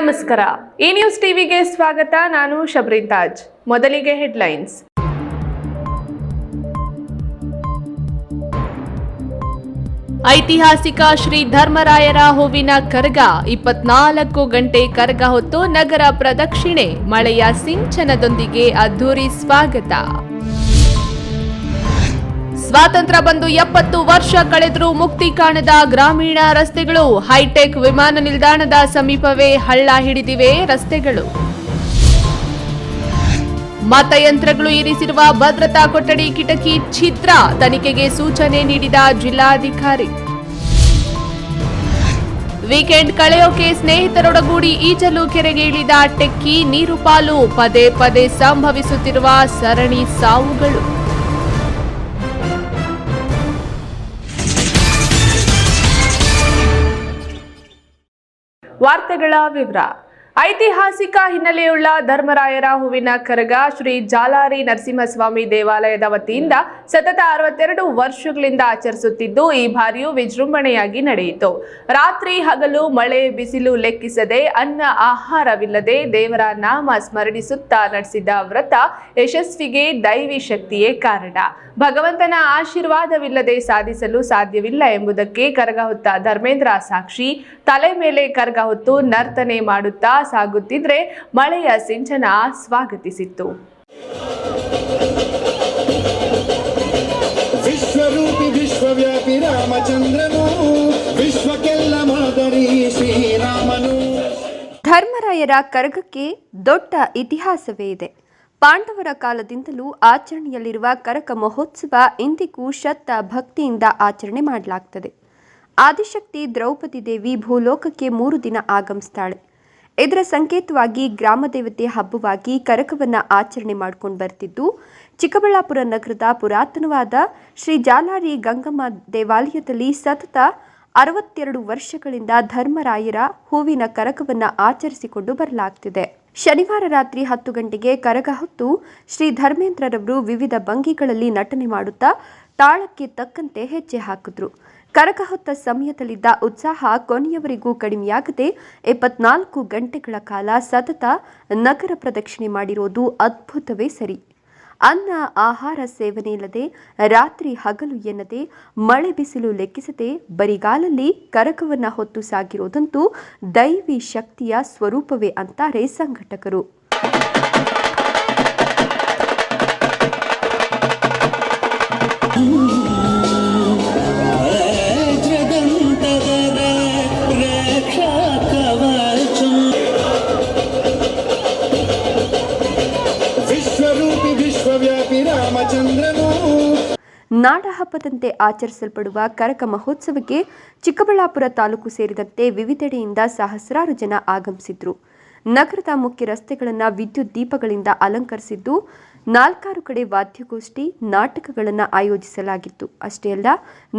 ನಮಸ್ಕಾರ. ಈ ನ್ಯೂಸ್ ಟಿವಿಗೆ ಸ್ವಾಗತ. ನಾನು ಶಬ್ರಿನ್ ತಾಜ್ ಮೊದಲಿಗೆ ಹೆಡ್ಲೈನ್ಸ್. ಐತಿಹಾಸಿಕ ಶ್ರೀ ಧರ್ಮರಾಯರ ಹೂವಿನ ಕರ್ಗ, ಇಪ್ಪತ್ನಾಲ್ಕು ಗಂಟೆ ಕರ್ಗ ಹೊತ್ತು ನಗರ ಪ್ರದಕ್ಷಿಣೆ, ಮಳೆಯ ಸಿಂಚನದೊಂದಿಗೆ ಅದ್ದೂರಿ ಸ್ವಾಗತ. ಸ್ವಾತಂತ್ರ್ಯ ಬಂದು ಎಪ್ಪತ್ತು ವರ್ಷ ಕಳೆದರೂ ಮುಕ್ತಿ ಕಾಣದ ಗ್ರಾಮೀಣ ರಸ್ತೆಗಳು, ಹೈಟೆಕ್ ವಿಮಾನ ನಿಲ್ದಾಣದ ಸಮೀಪವೇ ಹಳ್ಳ ಹಿಡಿದಿವೆ ರಸ್ತೆಗಳು. ಮತಯಂತ್ರಗಳು ಇರಿಸಿರುವ ಭದ್ರತಾ ಕೊಠಡಿ ಕಿಟಕಿ ಛಿದ್ರ ತನಿಖೆಗೆ ಸೂಚನೆ ನೀಡಿದ ಜಿಲ್ಲಾಧಿಕಾರಿ. ವೀಕೆಂಡ್ ಕಳೆಯೋಕೆ ಸ್ನೇಹಿತರೊಡಗೂಡಿ ಈಜಲು ಕೆರೆಗೆ ಇಳಿದ ಟೆಕ್ಕಿ, ನೀರು ಪಾಲು ಪದೇ ಪದೇ ಸಂಭವಿಸುತ್ತಿರುವ ಸರಣಿ ಸಾವುಗಳು. ವಾರ್ತೆಗಳ ವಿವರ. ಐತಿಹಾಸಿಕ ಹಿನ್ನೆಲೆಯುಳ್ಳ ಧರ್ಮರಾಯರ ಹೂವಿನ ಕರಗ ಶ್ರೀ ಜಾಲಾರಿ ನರಸಿಂಹಸ್ವಾಮಿ ದೇವಾಲಯದ ವತಿಯಿಂದ ಸತತ ಅರವತ್ತೆರಡು ವರ್ಷಗಳಿಂದ ಆಚರಿಸುತ್ತಿದ್ದು, ಈ ಬಾರಿಯೂ ವಿಜೃಂಭಣೆಯಾಗಿ ನಡೆಯಿತು. ರಾತ್ರಿ ಹಗಲು ಮಳೆ ಬಿಸಿಲು ಲೆಕ್ಕಿಸದೆ ಅನ್ನ ಆಹಾರವಿಲ್ಲದೆ ದೇವರ ನಾಮ ಸ್ಮರಣಿಸುತ್ತಾ ನಡೆಸಿದ ವ್ರತ ಯಶಸ್ವಿಗೆ ದೈವಿ ಶಕ್ತಿಯೇ ಕಾರಣ. ಭಗವಂತನ ಆಶೀರ್ವಾದವಿಲ್ಲದೆ ಸಾಧಿಸಲು ಸಾಧ್ಯವಿಲ್ಲ ಎಂಬುದಕ್ಕೆ ಕರಗ ಹೊತ್ತ ಧರ್ಮೇಂದ್ರ ಸಾಕ್ಷಿ, ತಲೆ ಮೇಲೆ ಕರಗ ಹೊತ್ತು ನರ್ತನೆ ಮಾಡುತ್ತಾ ಸಾಗುತ್ತಿದ್ರೆ ಮಳೆಯ ಸಿಂಚನ ಸ್ವಾಗತಿಸಿತ್ತು. ವಿಶ್ವರೂಪಿ ವಿಶ್ವವ್ಯಾಪಿ ರಾಮಚಂದ್ರನು ವಿಶ್ವಕ್ಕೆಲ್ಲ ಮಾದರಿ ಶ್ರೀರಾಮನು. ಧರ್ಮರಾಯರ ಕರಗಕ್ಕೆ ದೊಡ್ಡ ಇತಿಹಾಸವೇ ಇದೆ. ಪಾಂಡವರ ಕಾಲದಿಂದಲೂ ಆಚರಣೆಯಲ್ಲಿರುವ ಕರಕ ಮಹೋತ್ಸವ ಇಂದಿಗೂ ಶತ್ತ ಭಕ್ತಿಯಿಂದ ಆಚರಣೆ ಮಾಡಲಾಗ್ತದೆ. ಆದಿಶಕ್ತಿ ದ್ರೌಪದಿ ದೇವಿ ಭೂಲೋಕಕ್ಕೆ ಮೂರು ದಿನ ಆಗಮಿಸ್ತಾಳೆ. ಇದರ ಸಂಕೇತವಾಗಿ ಗ್ರಾಮ ದೇವತೆ ಹಬ್ಬವಾಗಿ ಕರಕವನ್ನು ಆಚರಣೆ ಮಾಡ್ಕೊಂಡು ಬರ್ತಿದ್ದು. ಚಿಕ್ಕಬಳ್ಳಾಪುರ ನಗರದ ಪುರಾತನವಾದ ಶ್ರೀ ಜಾಲಾರಿ ಗಂಗಮ್ಮ ದೇವಾಲಯದಲ್ಲಿ ಸತತ ಅರವತ್ತೆರಡು ವರ್ಷಗಳಿಂದ ಧರ್ಮರಾಯರ ಹೂವಿನ ಕರಕವನ್ನು ಆಚರಿಸಿಕೊಂಡು ಬರಲಾಗ್ತಿದೆ. ಶನಿವಾರ ರಾತ್ರಿ ಹತ್ತು ಗಂಟೆಗೆ ಕರಗ ಹೊತ್ತು ಶ್ರೀ ಧರ್ಮೇಂದ್ರರವರು ವಿವಿಧ ಭಂಗಿಗಳಲ್ಲಿ ನಟನೆ ಮಾಡುತ್ತಾ ತಾಳಕ್ಕೆ ತಕ್ಕಂತೆ ಹೆಜ್ಜೆ ಹಾಕಿದ್ರು. ಕರಗ ಹೊತ್ತ ಸಮಯದಲ್ಲಿದ್ದ ಉತ್ಸಾಹ ಕೊನೆಯವರೆಗೂ ಕಡಿಮೆಯಾಗದೆ ಎಪ್ಪತ್ನಾಲ್ಕು ಗಂಟೆಗಳ ಕಾಲ ಸತತ ನಗರ ಪ್ರದಕ್ಷಿಣೆ ಮಾಡಿರೋದು ಅದ್ಭುತವೇ ಸರಿ. ಅನ್ನ, ಆಹಾರ ಸೇವನೆ ಇಲ್ಲದೆ ರಾತ್ರಿ ಹಗಲು ಎನ್ನದೆ ಮಳೆ ಬಿಸಿಲು ಲೆಕ್ಕಿಸದೆ ಬರಿಗಾಲಲ್ಲಿ ಕರಕವನ್ನು ಹೊತ್ತು ಸಾಗಿರೋದಂತೂ ದೈವಿ ಶಕ್ತಿಯ ಸ್ವರೂಪವೇ ಅಂತಾರೆ ಸಂಘಟಕರು. ನಾಡಹಬ್ಬದಂತೆ ಆಚರಿಸಲ್ಪಡುವ ಕರಕ ಮಹೋತ್ಸವಕ್ಕೆ ಚಿಕ್ಕಬಳ್ಳಾಪುರ ತಾಲೂಕು ಸೇರಿದಂತೆ ವಿವಿಧೆಡೆಯಿಂದ ಸಹಸ್ರಾರು ಜನ ಆಗಮಿಸಿದ್ರು. ನಗರದ ಮುಖ್ಯ ರಸ್ತೆಗಳನ್ನು ವಿದ್ಯುತ್ ದೀಪಗಳಿಂದ ಅಲಂಕರಿಸಿದ್ದು, ನಾಲ್ಕಾರು ಕಡೆ ವಾದ್ಯಗೋಷ್ಠಿ, ನಾಟಕಗಳನ್ನು ಆಯೋಜಿಸಲಾಗಿತ್ತು. ಅಷ್ಟೇ ಅಲ್ಲ,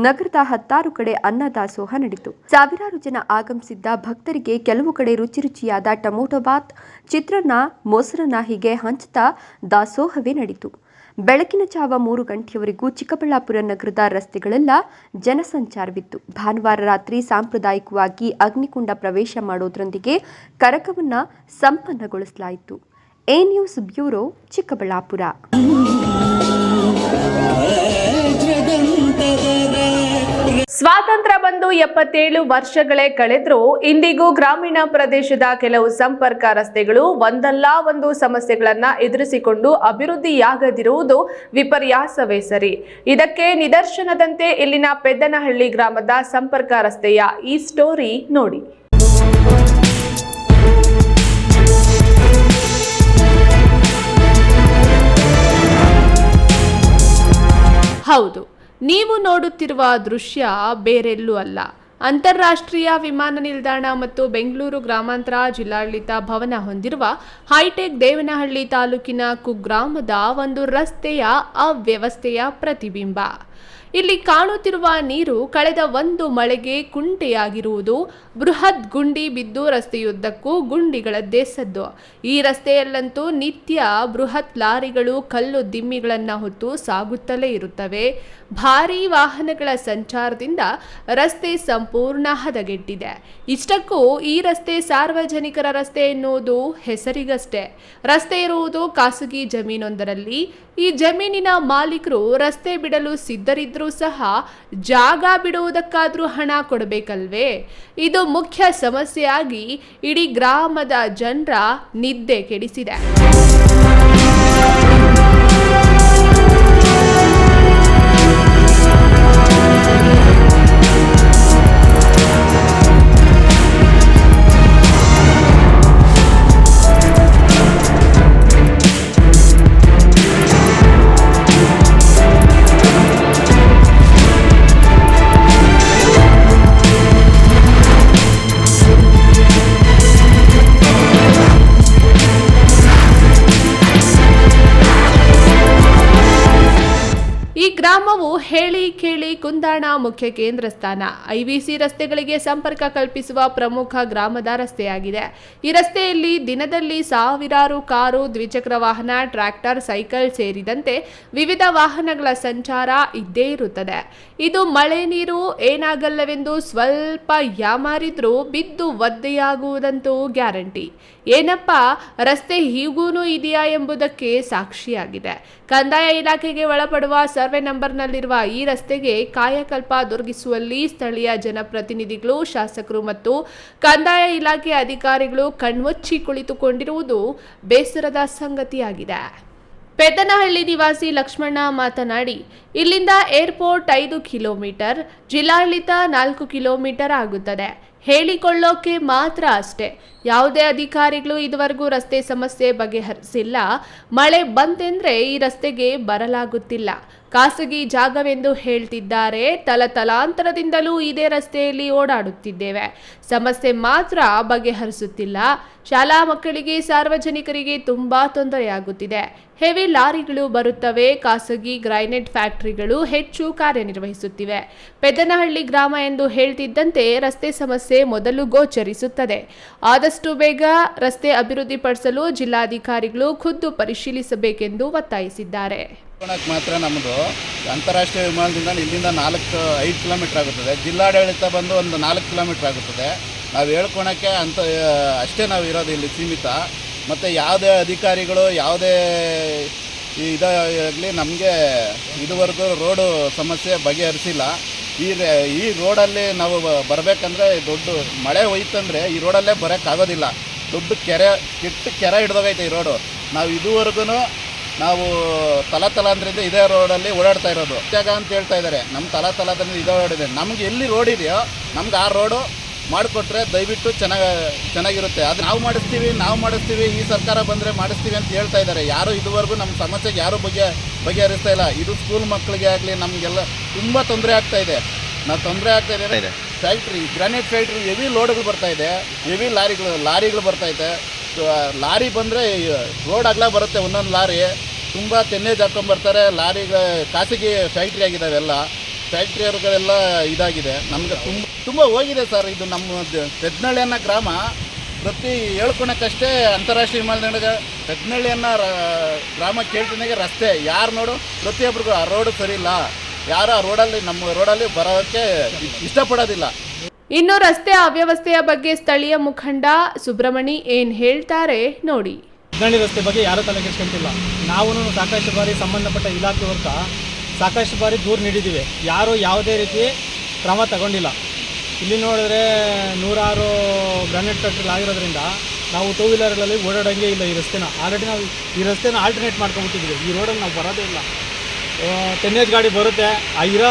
ನಗರದ ಹತ್ತಾರು ಕಡೆ ಅನ್ನದಾಸೋಹ ನಡೆಯಿತು. ಸಾವಿರಾರು ಜನ ಆಗಮಿಸಿದ್ದ ಭಕ್ತರಿಗೆ ಕೆಲವು ಕಡೆ ರುಚಿ ರುಚಿಯಾದ ಟೊಮೊಟೊ ಬಾತ್, ಚಿತ್ರಾನ್ನ, ಮೊಸರನ್ನ ಹೀಗೆ ಹಂಚುತ್ತಾ ದಾಸೋಹವೇ ನಡೆಯಿತು. ಬೆಳಕಿನ ಜಾವ ಮೂರು ಗಂಟೆಯವರೆಗೂ ಚಿಕ್ಕಬಳ್ಳಾಪುರ ನಗರದ ರಸ್ತೆಗಳೆಲ್ಲ ಜನಸಂಚಾರವಿತ್ತು. ಭಾನುವಾರ ರಾತ್ರಿ ಸಾಂಪ್ರದಾಯಿಕವಾಗಿ ಅಗ್ನಿಕುಂಡ ಪ್ರವೇಶ ಮಾಡೋದ್ರೊಂದಿಗೆ ಕರಕವನ್ನ ಸಂಪನ್ನಗೊಳಿಸಲಾಯಿತು. A news bureau Chikkaballapura. ಸ್ವಾತಂತ್ರ್ಯ ಬಂದು ಎಪ್ಪತ್ತೇಳು ವರ್ಷಗಳೇ ಕಳೆದರೂ ಇಂದಿಗೂ ಗ್ರಾಮೀಣ ಪ್ರದೇಶದ ಕೆಲವು ಸಂಪರ್ಕ ರಸ್ತೆಗಳು ಒಂದಲ್ಲ ಒಂದು ಸಮಸ್ಯೆಗಳನ್ನ ಎದುರಿಸಿಕೊಂಡು ಅಭಿವೃದ್ಧಿಯಾಗದಿರುವುದು ವಿಪರ್ಯಾಸವೇ ಸರಿ. ಇದಕ್ಕೆ ನಿದರ್ಶನದಂತೆ ಇಲ್ಲಿನ ಪೆದ್ದನಹಳ್ಳಿ ಗ್ರಾಮದ ಸಂಪರ್ಕ ರಸ್ತೆಯ ಈ ಸ್ಟೋರಿ ನೋಡಿ. ಹೌದು. ನೀವು ನೋಡುತ್ತಿರುವ ದೃಶ್ಯ ಬೇರೆಲ್ಲೂ ಅಲ್ಲ. ಅಂತಾರಾಷ್ಟ್ರೀಯ ವಿಮಾನ ನಿಲ್ದಾಣ ಮತ್ತು ಬೆಂಗಳೂರು ಗ್ರಾಮಾಂತರ ಜಿಲ್ಲಾಡಳಿತ ಭವನ ಹೊಂದಿರುವ ಹೈಟೆಕ್ ದೇವನಹಳ್ಳಿ ತಾಲೂಕಿನ ಕುಗ್ರಾಮದ ಒಂದು ರಸ್ತೆಯ ಅವ್ಯವಸ್ಥೆಯ ಪ್ರತಿಬಿಂಬ. ಇಲ್ಲಿ ಕಾಣುತ್ತಿರುವ ನೀರು ಕಳೆದ ಒಂದು ಮಳೆಗೆ ಕುಂಟೆಯಾಗಿರುವುದು ಬೃಹತ್ ಗುಂಡಿ ಬಿದ್ದು ರಸ್ತೆಯುದ್ದಕ್ಕೂ ಗುಂಡಿಗಳದ್ದೇ ಸದ್ದು ಈ ರಸ್ತೆಯಲ್ಲಂತೂ ನಿತ್ಯ ಬೃಹತ್ ಲಾರಿಗಳು, ಕಲ್ಲು ದಿಮ್ಮಿಗಳನ್ನು ಹೊತ್ತು ಸಾಗುತ್ತಲೇ ಇರುತ್ತವೆ. ಭಾರೀ ವಾಹನಗಳ ಸಂಚಾರದಿಂದ ರಸ್ತೆ ಸಂಪೂರ್ಣ ಹದಗೆಟ್ಟಿದೆ. ಇಷ್ಟಕ್ಕೂ ಈ ರಸ್ತೆ ಸಾರ್ವಜನಿಕರ ರಸ್ತೆ ಎನ್ನುವುದು ಹೆಸರಿಗಷ್ಟೇ. ರಸ್ತೆ ಇರುವುದು ಖಾಸಗಿ ಜಮೀನೊಂದರಲ್ಲಿ. ಈ ಜಮೀನಿನ ಮಾಲೀಕರು ರಸ್ತೆ ಬಿಡಲು ಸಿದ್ಧರಿದ್ರೂ ಸಹ ಜಾಗ ಬಿಡುವುದಕ್ಕಾದ್ರೂ ಹಣ ಕೊಡಬೇಕಲ್ವೇ? ಇದು ಮುಖ್ಯ ಸಮಸ್ಯೆಯಾಗಿ ಇಡೀ ಗ್ರಾಮದ ಜನರ ನಿದ್ದೆ ಕೆಡಿಸಿದೆ. ಕುಂದಾಣ ಮುಖ್ಯ ಕೇಂದ್ರ ಸ್ಥಾನ. ಐವಿಸಿ ರಸ್ತೆಗಳಿಗೆ ಸಂಪರ್ಕ ಕಲ್ಪಿಸುವ ಪ್ರಮುಖ ಗ್ರಾಮದ ರಸ್ತೆಯಾಗಿದೆ. ಈ ರಸ್ತೆಯಲ್ಲಿ ದಿನದಲ್ಲಿ ಸಾವಿರಾರು ಕಾರು, ದ್ವಿಚಕ್ರ ವಾಹನ, ಟ್ರ್ಯಾಕ್ಟರ್, ಸೈಕಲ್ ಸೇರಿದಂತೆ ವಿವಿಧ ವಾಹನಗಳ ಸಂಚಾರ ಇದ್ದೇ ಇರುತ್ತದೆ. ಇದು ಮಳೆ ನೀರು ಏನಾಗಲ್ಲವೆಂದು ಸ್ವಲ್ಪ ಯಾಮಾರಿದ್ರೂ ಬಿದ್ದು ಒದ್ದೆಯಾಗುವುದಂತೂ ಗ್ಯಾರಂಟಿ. ಏನಪ್ಪ, ರಸ್ತೆ ಹೀಗೂನು ಇದೆಯಾ ಎಂಬುದಕ್ಕೆ ಸಾಕ್ಷಿಯಾಗಿದೆ. ಕಂದಾಯ ಇಲಾಖೆಗೆ ಒಳಪಡುವ ಸರ್ವೆ ನಂಬರ್ನಲ್ಲಿರುವ ಈ ರಸ್ತೆಗೆ ಕಾಯಕಲ್ಪ ದೊರಕಿಸುವಲ್ಲಿ ಸ್ಥಳೀಯ ಜನಪ್ರತಿನಿಧಿಗಳು, ಶಾಸಕರು ಮತ್ತು ಕಂದಾಯ ಇಲಾಖೆ ಅಧಿಕಾರಿಗಳು ಕಣ್ಮುಚ್ಚಿ ಕುಳಿತುಕೊಂಡಿರುವುದು ಬೇಸರದ ಸಂಗತಿಯಾಗಿದೆ. ಪೆದ್ದನಹಳ್ಳಿ ನಿವಾಸಿ ಲಕ್ಷ್ಮಣ ಮಾತನಾಡಿ, ಇಲ್ಲಿಂದ ಏರ್ಪೋರ್ಟ್ ಐದು ಕಿಲೋಮೀಟರ್, ಜಿಲ್ಲಾಡಳಿತ ನಾಲ್ಕು ಕಿಲೋಮೀಟರ್ ಆಗುತ್ತದೆ. ಹೇಳಿಕೊಳ್ಳೋಕೆ ಮಾತ್ರ ಅಷ್ಟೇ. ಯಾವುದೇ ಅಧಿಕಾರಿಗಳು ಇದುವರೆಗೂ ರಸ್ತೆ ಸಮಸ್ಯೆ ಬಗೆಹರಿಸಿಲ್ಲ. ಮಳೆ ಬಂತೆಂದ್ರೆ ಈ ರಸ್ತೆಗೆ ಬರಲಾಗುತ್ತಿಲ್ಲ. ಖಾಸಗಿ ಜಾಗವೆಂದು ಹೇಳ್ತಿದ್ದಾರೆ. ತಲತಲಾಂತರದಿಂದಲೂ ಇದೇ ರಸ್ತೆಯಲ್ಲಿ ಓಡಾಡುತ್ತಿದ್ದೇವೆ. ಸಮಸ್ಯೆ ಮಾತ್ರ ಬಗೆಹರಿಸುತ್ತಿಲ್ಲ. ಶಾಲಾ ಮಕ್ಕಳಿಗೆ, ಸಾರ್ವಜನಿಕರಿಗೆ ತುಂಬಾ ತೊಂದರೆಯಾಗುತ್ತಿದೆ. ಹೆವಿ ಲಾರಿಗಳು ಬರುತ್ತವೆ. ಖಾಸಗಿ ಗ್ರೈನೇಟ್ ಫ್ಯಾಕ್ಟರಿಗಳು ಹೆಚ್ಚು ಕಾರ್ಯನಿರ್ವಹಿಸುತ್ತಿವೆ. ಪೆದ್ದನಹಳ್ಳಿ ಗ್ರಾಮ ಎಂದು ಹೇಳ್ತಿದ್ದಂತೆ ರಸ್ತೆ ಸಮಸ್ಯೆ ಮೊದಲು ಗೋಚರಿಸುತ್ತದೆ. ಆದಷ್ಟು ಬೇಗ ರಸ್ತೆ ಅಭಿವೃದ್ಧಿಪಡಿಸಲು ಜಿಲ್ಲಾಧಿಕಾರಿಗಳು ಖುದ್ದು ಪರಿಶೀಲಿಸಬೇಕೆಂದು ಒತ್ತಾಯಿಸಿದ್ದಾರೆ. ಮಾತ್ರ ನಮ್ಮದು ಅಂತಾರಾಷ್ಟ್ರೀಯ ವಿಮಾನದಿಂದ ಇಲ್ಲಿಂದ ನಾಲ್ಕು, ಐದು ಕಿಲೋಮೀಟರ್ ಆಗುತ್ತದೆ. ಜಿಲ್ಲಾಡಳಿತ ಬಂದು ಒಂದು ನಾಲ್ಕು ಕಿಲೋಮೀಟರ್ ಆಗುತ್ತದೆ. ನಾವು ಹೇಳ್ಕೊಳಕ್ಕೆ ಅಂತ, ಅಷ್ಟೇ ನಾವು ಇರೋದು ಇಲ್ಲಿ ಸೀಮಿತ. ಮತ್ತು ಯಾವುದೇ ಅಧಿಕಾರಿಗಳು, ಯಾವುದೇ ಇದಾಗಲಿ ನಮಗೆ ಇದುವರೆಗೂ ರೋಡು ಸಮಸ್ಯೆ ಬಗೆಹರಿಸಿಲ್ಲ. ಈ ಈ ರೋಡಲ್ಲಿ ನಾವು ಬರಬೇಕಂದ್ರೆ ದೊಡ್ಡ ಮಳೆ ಹೋಯ್ತಂದರೆ ಈ ರೋಡಲ್ಲೇ ಬರೋಕ್ಕಾಗೋದಿಲ್ಲ. ದೊಡ್ಡ ಕೆರೆ, ಕೆಟ್ಟ ಕೆರೆ ಹಿಡ್ದೋಗೈತೆ ಈ ರೋಡು. ನಾವು ಇದುವರೆಗೂ ನಾವು ತಲ ತಲಾಂತರಿಂದ ಇದೇ ರೋಡಲ್ಲಿ ಓಡಾಡ್ತಾ ಇರೋದು. ಜಾಗ ಅಂತ ಹೇಳ್ತಾ ಇದ್ದಾರೆ. ನಮ್ಮ ತಲ ತಲಾಂತರಿಂದ ಇದೇ ರೋಡ್ ಇದೆ. ನಮ್ಗೆ ಎಲ್ಲಿ ರೋಡ್ ಇದೆಯೋ, ನಮ್ಗೆ ಆ ರೋಡು ಮಾಡಿಕೊಟ್ರೆ ದಯವಿಟ್ಟು ಚೆನ್ನಾಗಿ ಚೆನ್ನಾಗಿರುತ್ತೆ. ಅದು ನಾವು ಮಾಡಿಸ್ತೀವಿ ನಾವು ಮಾಡಿಸ್ತೀವಿ ಈ ಸರ್ಕಾರ ಬಂದರೆ ಮಾಡಿಸ್ತೀವಿ ಅಂತ ಹೇಳ್ತಾ ಇದ್ದಾರೆ. ಯಾರು ಇದುವರೆಗೂ ನಮ್ಮ ಸಮಸ್ಯೆಗೆ ಯಾರು ಬಗ್ಗೆ ಬಗೆಹರಿಸ್ತಾ ಇಲ್ಲ. ಇದು ಸ್ಕೂಲ್ ಮಕ್ಕಳಿಗೆ ಆಗಲಿ ನಮಗೆಲ್ಲ ತುಂಬ ತೊಂದರೆ ಆಗ್ತಾ ಇದೆ. ನಾವು ತೊಂದರೆ ಆಗ್ತಾ ಇದೆ. ಫ್ಯಾಕ್ಟ್ರಿ ಗ್ರಾನೈಟ್ ಫ್ಯಾಕ್ಟ್ರಿ ಹೆವಿ ಲೋಡ್ಗಳು ಬರ್ತಾ ಇದೆ. ಹೆವಿ ಲಾರಿಗಳು ಲಾರಿಗಳು ಬರ್ತಾ ಇದೆ. ಲಾರಿ ಬಂದರೆ ರೋಡ್ ಅಗಲ ಬರುತ್ತೆ ಒಂದೊಂದು ಲಾರಿ. ತುಂಬ ತೆನ್ನೇಜ್ ಜಾಕೊಂಡ್ಬರ್ತಾರೆ ಲಾರಿಗಳ ಖಾಸಗಿ ಫ್ಯಾಕ್ಟ್ರಿ ಆಗಿದ್ದಾವೆ ಎಲ್ಲ ಫ್ಯಾಕ್ಟ್ರಿಯವ್ರುಗಳೆಲ್ಲ ಇದಾಗಿದೆ. ನಮ್ಗೆ ತುಂಬ ತುಂಬ ಹೋಗಿದೆ ಸರ್ ಇದು ನಮ್ಮ ಪೆದ್ನಳ್ಳಿ ಅನ್ನೋ ಗ್ರಾಮ. ಪ್ರತಿ ಹೇಳ್ಕೊಳಕ್ಕಷ್ಟೇ ಅಂತಾರಾಷ್ಟ್ರೀಯ ವಿಮಾನ ನಿಲ್ದಾಣ ಪೆದ್ನಳ್ಳಿ ಅನ್ನೋ ಗ್ರಾಮ ಕೇಳ್ತಿದ್ದಾಗೆ ರಸ್ತೆ. ಯಾರು ನೋಡು ಪ್ರತಿಯೊಬ್ಬರಿಗೂ ಆ ರೋಡು ಸರಿ ಇಲ್ಲ. ಯಾರು ಆ ರೋಡಲ್ಲಿ ನಮ್ಮ ರೋಡಲ್ಲಿ ಬರೋಕ್ಕೆ ಇಷ್ಟಪಡೋದಿಲ್ಲ. ಇನ್ನು ರಸ್ತೆ ಅವ್ಯವಸ್ಥೆಯ ಬಗ್ಗೆ ಸ್ಥಳೀಯ ಮುಖಂಡ ಸುಬ್ರಮಣಿ ಏನ್ ಹೇಳ್ತಾರೆ ನೋಡಿ. ಉದ್ನಳ್ಳಿ ರಸ್ತೆ ಬಗ್ಗೆ ಯಾರೂ ತಲೆ ಕೆಡ್ಸ್ಕೊಂತಿಲ್ಲ ನಾವು ಸಾಕಷ್ಟು ಬಾರಿ ಸಂಬಂಧಪಟ್ಟ ಇಲಾಖೆ ವರ್ಗ ಸಾಕಷ್ಟು ಬಾರಿ ದೂರು ನೀಡಿದ್ದೀವಿ. ಯಾರೂ ಯಾವುದೇ ರೀತಿ ಕ್ರಮ ತಗೊಂಡಿಲ್ಲ. ಇಲ್ಲಿ ನೋಡಿದ್ರೆ ನೂರಾರು ಗ್ರಾನೈಟ್ ಆಗಿರೋದ್ರಿಂದ ನಾವು ಟೂ ವೀಲರ್ಗಳಲ್ಲಿ ಓಡಾಡೋಂಗೆ ಇಲ್ಲ ಈ ರಸ್ತೆನ. ಆಲ್ರೆಡಿ ನಾವು ಈ ರಸ್ತೆನ ಆಲ್ಟರ್ನೇಟ್ ಮಾಡ್ಕೊಂಡ್ಬಿಟ್ಟಿದ್ದೀವಿ. ಈ ರೋಡಲ್ಲಿ ನಾವು ಬರೋದೇ ಇಲ್ಲ. ಟೆನ್ನೇಜ್ ಗಾಡಿ ಬರುತ್ತೆ. ಆ ಇರೋ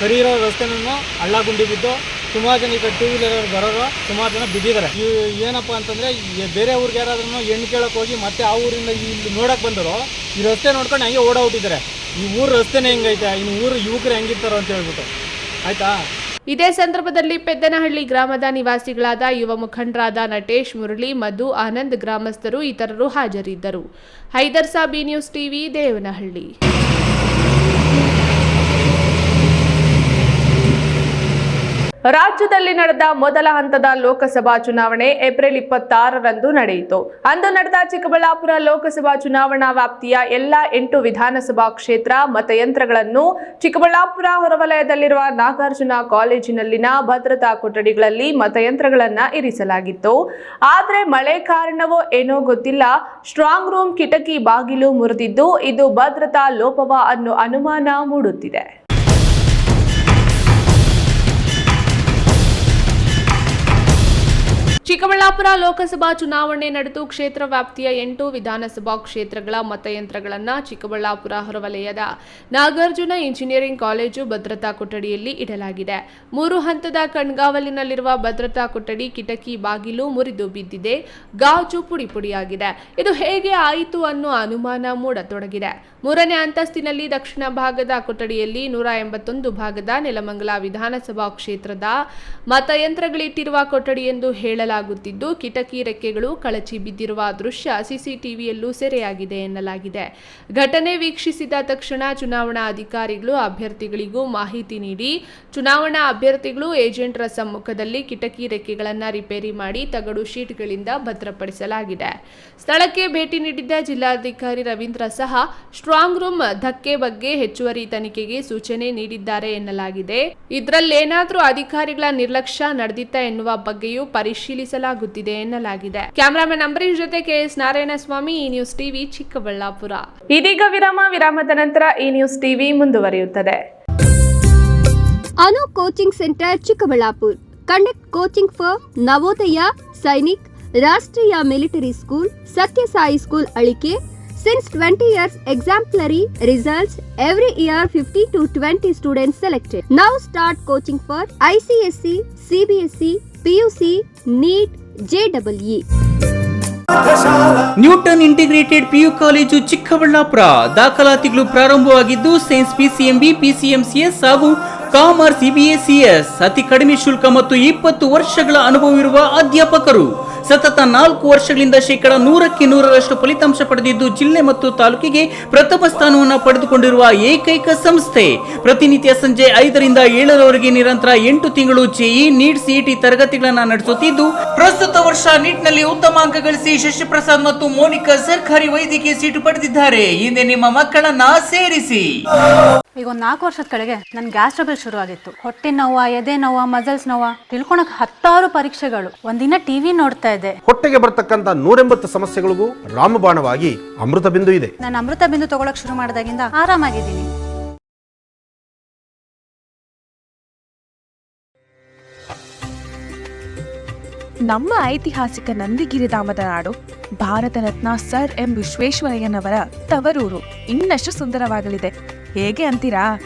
ಸರಿ ಇರೋ ರಸ್ತೆನೂ ಹಳ್ಳ ಗುಂಡಿ ಬಿದ್ದು ಸುಮಾರು ಜನ ಈಗ ಟೂ ವೀಲರ್ ಬರೋರು ಸುಮಾರು ಜನ ಬಿದ್ದಿದ್ದಾರೆ. ಏನಪ್ಪ ಅಂತಂದರೆ ಬೇರೆ ಊರಿಗೆ ಯಾರಾದ್ರೂ ಹೆಣ್ಣು ಕೇಳಕ್ಕೆ ಹೋಗಿ ಮತ್ತೆ ಆ ಊರಿಂದ ಇಲ್ಲಿ ನೋಡಕ್ಕೆ ಬಂದರು, ಈ ರಸ್ತೆ ನೋಡ್ಕೊಂಡು ಹಂಗೆ ಓಡಾಡ್ಬಿಟ್ಟಿದ್ದಾರೆ ಈ ಊರು ರಸ್ತೆನೇ ಹೆಂಗೈತೆ? ಇನ್ನು ಊರು ಯುವಕರು ಹೆಂಗಿರ್ತಾರೋ ಅಂತ ಹೇಳ್ಬಿಟ್ಟು. ಆಯಿತಾ? ಇದೇ ಸಂದರ್ಭದಲ್ಲಿ ಪೆದ್ದನಹಳ್ಳಿ ಗ್ರಾಮದ ನಿವಾಸಿಗಳಾದ ಯುವ ಮುಖಂಡರಾದ ನಟೇಶ್ ಮುರಳಿ, ಮಧು ಆನಂದ್ ಗ್ರಾಮಸ್ಥರು, ಇತರರು ಹಾಜರಿದ್ದರು. Haider Sabi News TV, Devanahalli. ರಾಜ್ಯದಲ್ಲಿ ನಡೆದ ಮೊದಲ ಹಂತದ ಲೋಕಸಭಾ ಚುನಾವಣೆ ಏಪ್ರಿಲ್ ಇಪ್ಪತ್ತಾರರಂದು ನಡೆಯಿತು. ಅಂದು ನಡೆದ ಚಿಕ್ಕಬಳ್ಳಾಪುರ ಲೋಕಸಭಾ ಚುನಾವಣಾ ವ್ಯಾಪ್ತಿಯ ಎಲ್ಲ ಎಂಟು ವಿಧಾನಸಭಾ ಕ್ಷೇತ್ರ ಮತಯಂತ್ರಗಳನ್ನು ಚಿಕ್ಕಬಳ್ಳಾಪುರ ಹೊರವಲಯದಲ್ಲಿರುವ ನಾಗಾರ್ಜುನ ಕಾಲೇಜಿನಲ್ಲಿನ ಭದ್ರತಾ ಕೊಠಡಿಗಳಲ್ಲಿ ಮತಯಂತ್ರಗಳನ್ನು ಇರಿಸಲಾಗಿತ್ತು. ಆದರೆ ಮಳೆ ಕಾರಣವೋ ಏನೋ ಗೊತ್ತಿಲ್ಲ. ಸ್ಟ್ರಾಂಗ್ ರೂಮ್ ಕಿಟಕಿ ಬಾಗಿಲು ಮುರಿದಿದ್ದು ಇದು ಭದ್ರತಾ ಲೋಪವ ಅನ್ನೋ ಅನುಮಾನ ಮೂಡುತ್ತಿದೆ. ಚಿಕ್ಕಬಳ್ಳಾಪುರ ಲೋಕಸಭಾ ಚುನಾವಣೆ ನಡೆದು ಕ್ಷೇತ್ರ ವ್ಯಾಪ್ತಿಯ ಎಂಟು ವಿಧಾನಸಭಾ ಕ್ಷೇತ್ರಗಳ ಮತಯಂತ್ರಗಳನ್ನು ಚಿಕ್ಕಬಳ್ಳಾಪುರ ಹೊರವಲಯದ ನಾಗಾರ್ಜುನ ಇಂಜಿನಿಯರಿಂಗ್ ಕಾಲೇಜು ಭದ್ರತಾ ಕೊಠಡಿಯಲ್ಲಿ ಇಡಲಾಗಿದೆ. ಮೂರು ಹಂತದ ಕಣ್ಗಾವಲಿನಲ್ಲಿರುವ ಭದ್ರತಾ ಕೊಠಡಿ ಕಿಟಕಿ ಬಾಗಿಲು ಮುರಿದು ಬಿದ್ದಿದೆ. ಗಾಜು ಪುಡಿ ಪುಡಿಯಾಗಿದೆ. ಇದು ಹೇಗೆ ಆಯಿತು ಅನ್ನೋ ಅನುಮಾನ ಮೂಡತೊಡಗಿದೆ. ಮೂರನೇ ಅಂತಸ್ತಿನಲ್ಲಿ ದಕ್ಷಿಣ ಭಾಗದ ಕೊಠಡಿಯಲ್ಲಿ ನೂರ ಎಂಬತ್ತೊಂದು ಭಾಗದ ನೆಲಮಂಗಲ ವಿಧಾನಸಭಾ ಕ್ಷೇತ್ರದ ಮತಯಂತ್ರಗಳಿಟ್ಟಿರುವ ಕೊಠಡಿ ಎಂದು ಹೇಳಲಾಗುತ್ತಿದ್ದು ಕಿಟಕಿ ರೆಕ್ಕೆಗಳು ಕಳಚಿ ಬಿದ್ದಿರುವ ದೃಶ್ಯ ಸಿಸಿಟಿವಿಯಲ್ಲೂ ಸೆರೆಯಾಗಿದೆ ಎನ್ನಲಾಗಿದೆ. ಘಟನೆ ವೀಕ್ಷಿಸಿದ ತಕ್ಷಣ ಚುನಾವಣಾ ಅಧಿಕಾರಿಗಳು ಅಭ್ಯರ್ಥಿಗಳಿಗೂ ಮಾಹಿತಿ ನೀಡಿ, ಚುನಾವಣಾ ಅಭ್ಯರ್ಥಿಗಳು ಏಜೆಂಟ್ರ ಸಮ್ಮುಖದಲ್ಲಿ ಕಿಟಕಿ ರೆಕ್ಕೆಗಳನ್ನು ರಿಪೇರಿ ಮಾಡಿ ತಗಡು ಶೀಟ್ಗಳಿಂದ ಭದ್ರಪಡಿಸಲಾಗಿದೆ. ಸ್ಥಳಕ್ಕೆ ಭೇಟಿ ನೀಡಿದ್ದ ಜಿಲ್ಲಾಧಿಕಾರಿ ರವೀಂದ್ರ ಸಹ ಸ್ಟ್ರಾಂಗ್ ರೂಮ್ ಧಕ್ಕೆ ಬಗ್ಗೆ ಹೆಚ್ಚುವರಿ ತನಿಖೆಗೆ ಸೂಚನೆ ನೀಡಿದ್ದಾರೆ ಎನ್ನಲಾಗಿದೆ. ಇದರಲ್ಲೇನಾದರೂ ಅಧಿಕಾರಿಗಳ ನಿರ್ಲಕ್ಷ್ಯ ನಡೆದಿತ್ತ ಎನ್ನುವ ಬಗ್ಗೆಯೂ ಪರಿಶೀಲಿಸಲಾಗುತ್ತಿದೆ ಎನ್ನಲಾಗಿದೆ. ಕ್ಯಾಮರಾಮನ್ ಅಂಬರೀಶ್ ಜೊತೆ ಕೆಎಸ್ ನಾರಾಯಣಸ್ವಾಮಿ ಈ ನ್ಯೂಸ್ ಟಿವಿ ಚಿಕ್ಕಬಳ್ಳಾಪುರ. ಇದೀಗ ವಿರಾಮ ವಿರಾಮದ ನಂತರ ಈ ನ್ಯೂಸ್ ಟಿವಿ ಮುಂದುವರಿಯುತ್ತದೆ. Anu coaching centre Chikkaballapur. Conduct coaching for Navodaya Sainik Rashtriya military school Sathyasai school Alike. Since twenty years exemplary results every year fifty two twenty students selected now start coaching for ICSE CBSE PUC NEET ಜೆಡಬ್ಲ್ಇ Newton integrated PU college Chikkaballapura. ದಾಖಲಾತಿಗಳು ಪ್ರಾರಂಭವಾಗಿದ್ದು, science PCMB, PCMCS ಹಾಗೂ commerce EBACS ಅತಿ ಕಡಿಮೆ ಶುಲ್ಕ ಮತ್ತು ಇಪ್ಪತ್ತು ವರ್ಷಗಳ ಅನುಭವವಿರುವ ಅಧ್ಯಾಪಕರು. ಸತತ ನಾಲ್ಕು ವರ್ಷಗಳಿಂದ ಶೇಕಡ ನೂರಕ್ಕೆ ನೂರರಷ್ಟು ಫಲಿತಾಂಶ ಪಡೆದಿದ್ದು ಜಿಲ್ಲೆ ಮತ್ತು ತಾಲೂಕಿಗೆ ಪ್ರಥಮ ಸ್ಥಾನವನ್ನು ಪಡೆದುಕೊಂಡಿರುವ ಏಕೈಕ ಸಂಸ್ಥೆ. ಪ್ರತಿನಿತ್ಯ ಸಂಜೆ ಐದರಿಂದ ಏಳರವರೆಗೆ ನಿರಂತರ ಎಂಟು ತಿಂಗಳು ಜೆಇ ನೀಟ್ ಸಿಇಟಿ ತರಗತಿಗಳನ್ನು ನಡೆಸುತ್ತಿದ್ದು, ಪ್ರಸ್ತುತ ವರ್ಷ ನೀಟ್ನಲ್ಲಿ ಉತ್ತಮ ಅಂಕ ಗಳಿಸಿ ಶಶಿಪ್ರಸಾದ್ ಮತ್ತು ಮೋನಿಕಾ ಸರ್ಕಾರಿ ವೈದ್ಯಕೀಯ ಸೀಟು ಪಡೆದಿದ್ದಾರೆ. ಹಿಂದೆ ನಿಮ್ಮ ಮಕ್ಕಳನ್ನ ಸೇರಿಸಿ. ಈಗ ಒಂದು ನಾಲ್ಕು ವರ್ಷದ ಕೆಳಗೆ ನನ್ನ ಗ್ಯಾಸ್ ಟ್ರಬಲ್ ಶುರು ಆಗಿತ್ತು. ಹೊಟ್ಟೆ ನೋವ ಎದೆ ನೋವ ಮಸಲ್ಸ್ ನೋವ ತಿಳ್ಕೊಳಕ್ ಹತ್ತಾರು ಪರೀಕ್ಷೆಗಳು. ಒಂದಿನ ಟಿವಿ ನೋಡ್ತಾ ಇದ್ದೆ. ಹೊಟ್ಟೆಗೆ ಬರ್ತಕ್ಕಂತ ನೂರೆಂಬತ್ತು ಸಮಸ್ಯೆಗಳಿಗೂ ರಾಮಬಾಣವಾಗಿ ಅಮೃತ ಬಿಂದು ಇದೆ. ನಾನು ಅಮೃತ ಬಿಂದು ತಗೊಳಕ್ ಶುರು ಮಾಡಿದಾಗಿಂದ ಆರಾಮಾಗಿದ್ದೀನಿ. ನಮ್ಮ ಐತಿಹಾಸಿಕ ನಂದಿಗಿರಿಧಾಮದ ನಾಡು ಭಾರತ ರತ್ನ ಸರ್ ಎಂ ವಿಶ್ವೇಶ್ವರಯ್ಯನವರ ತವರೂರು. ಇನ್ನಷ್ಟು ಸುಂದರವಾಗಲಿದೆ. ಹೇಗೆ ಅಂತೀರಾ?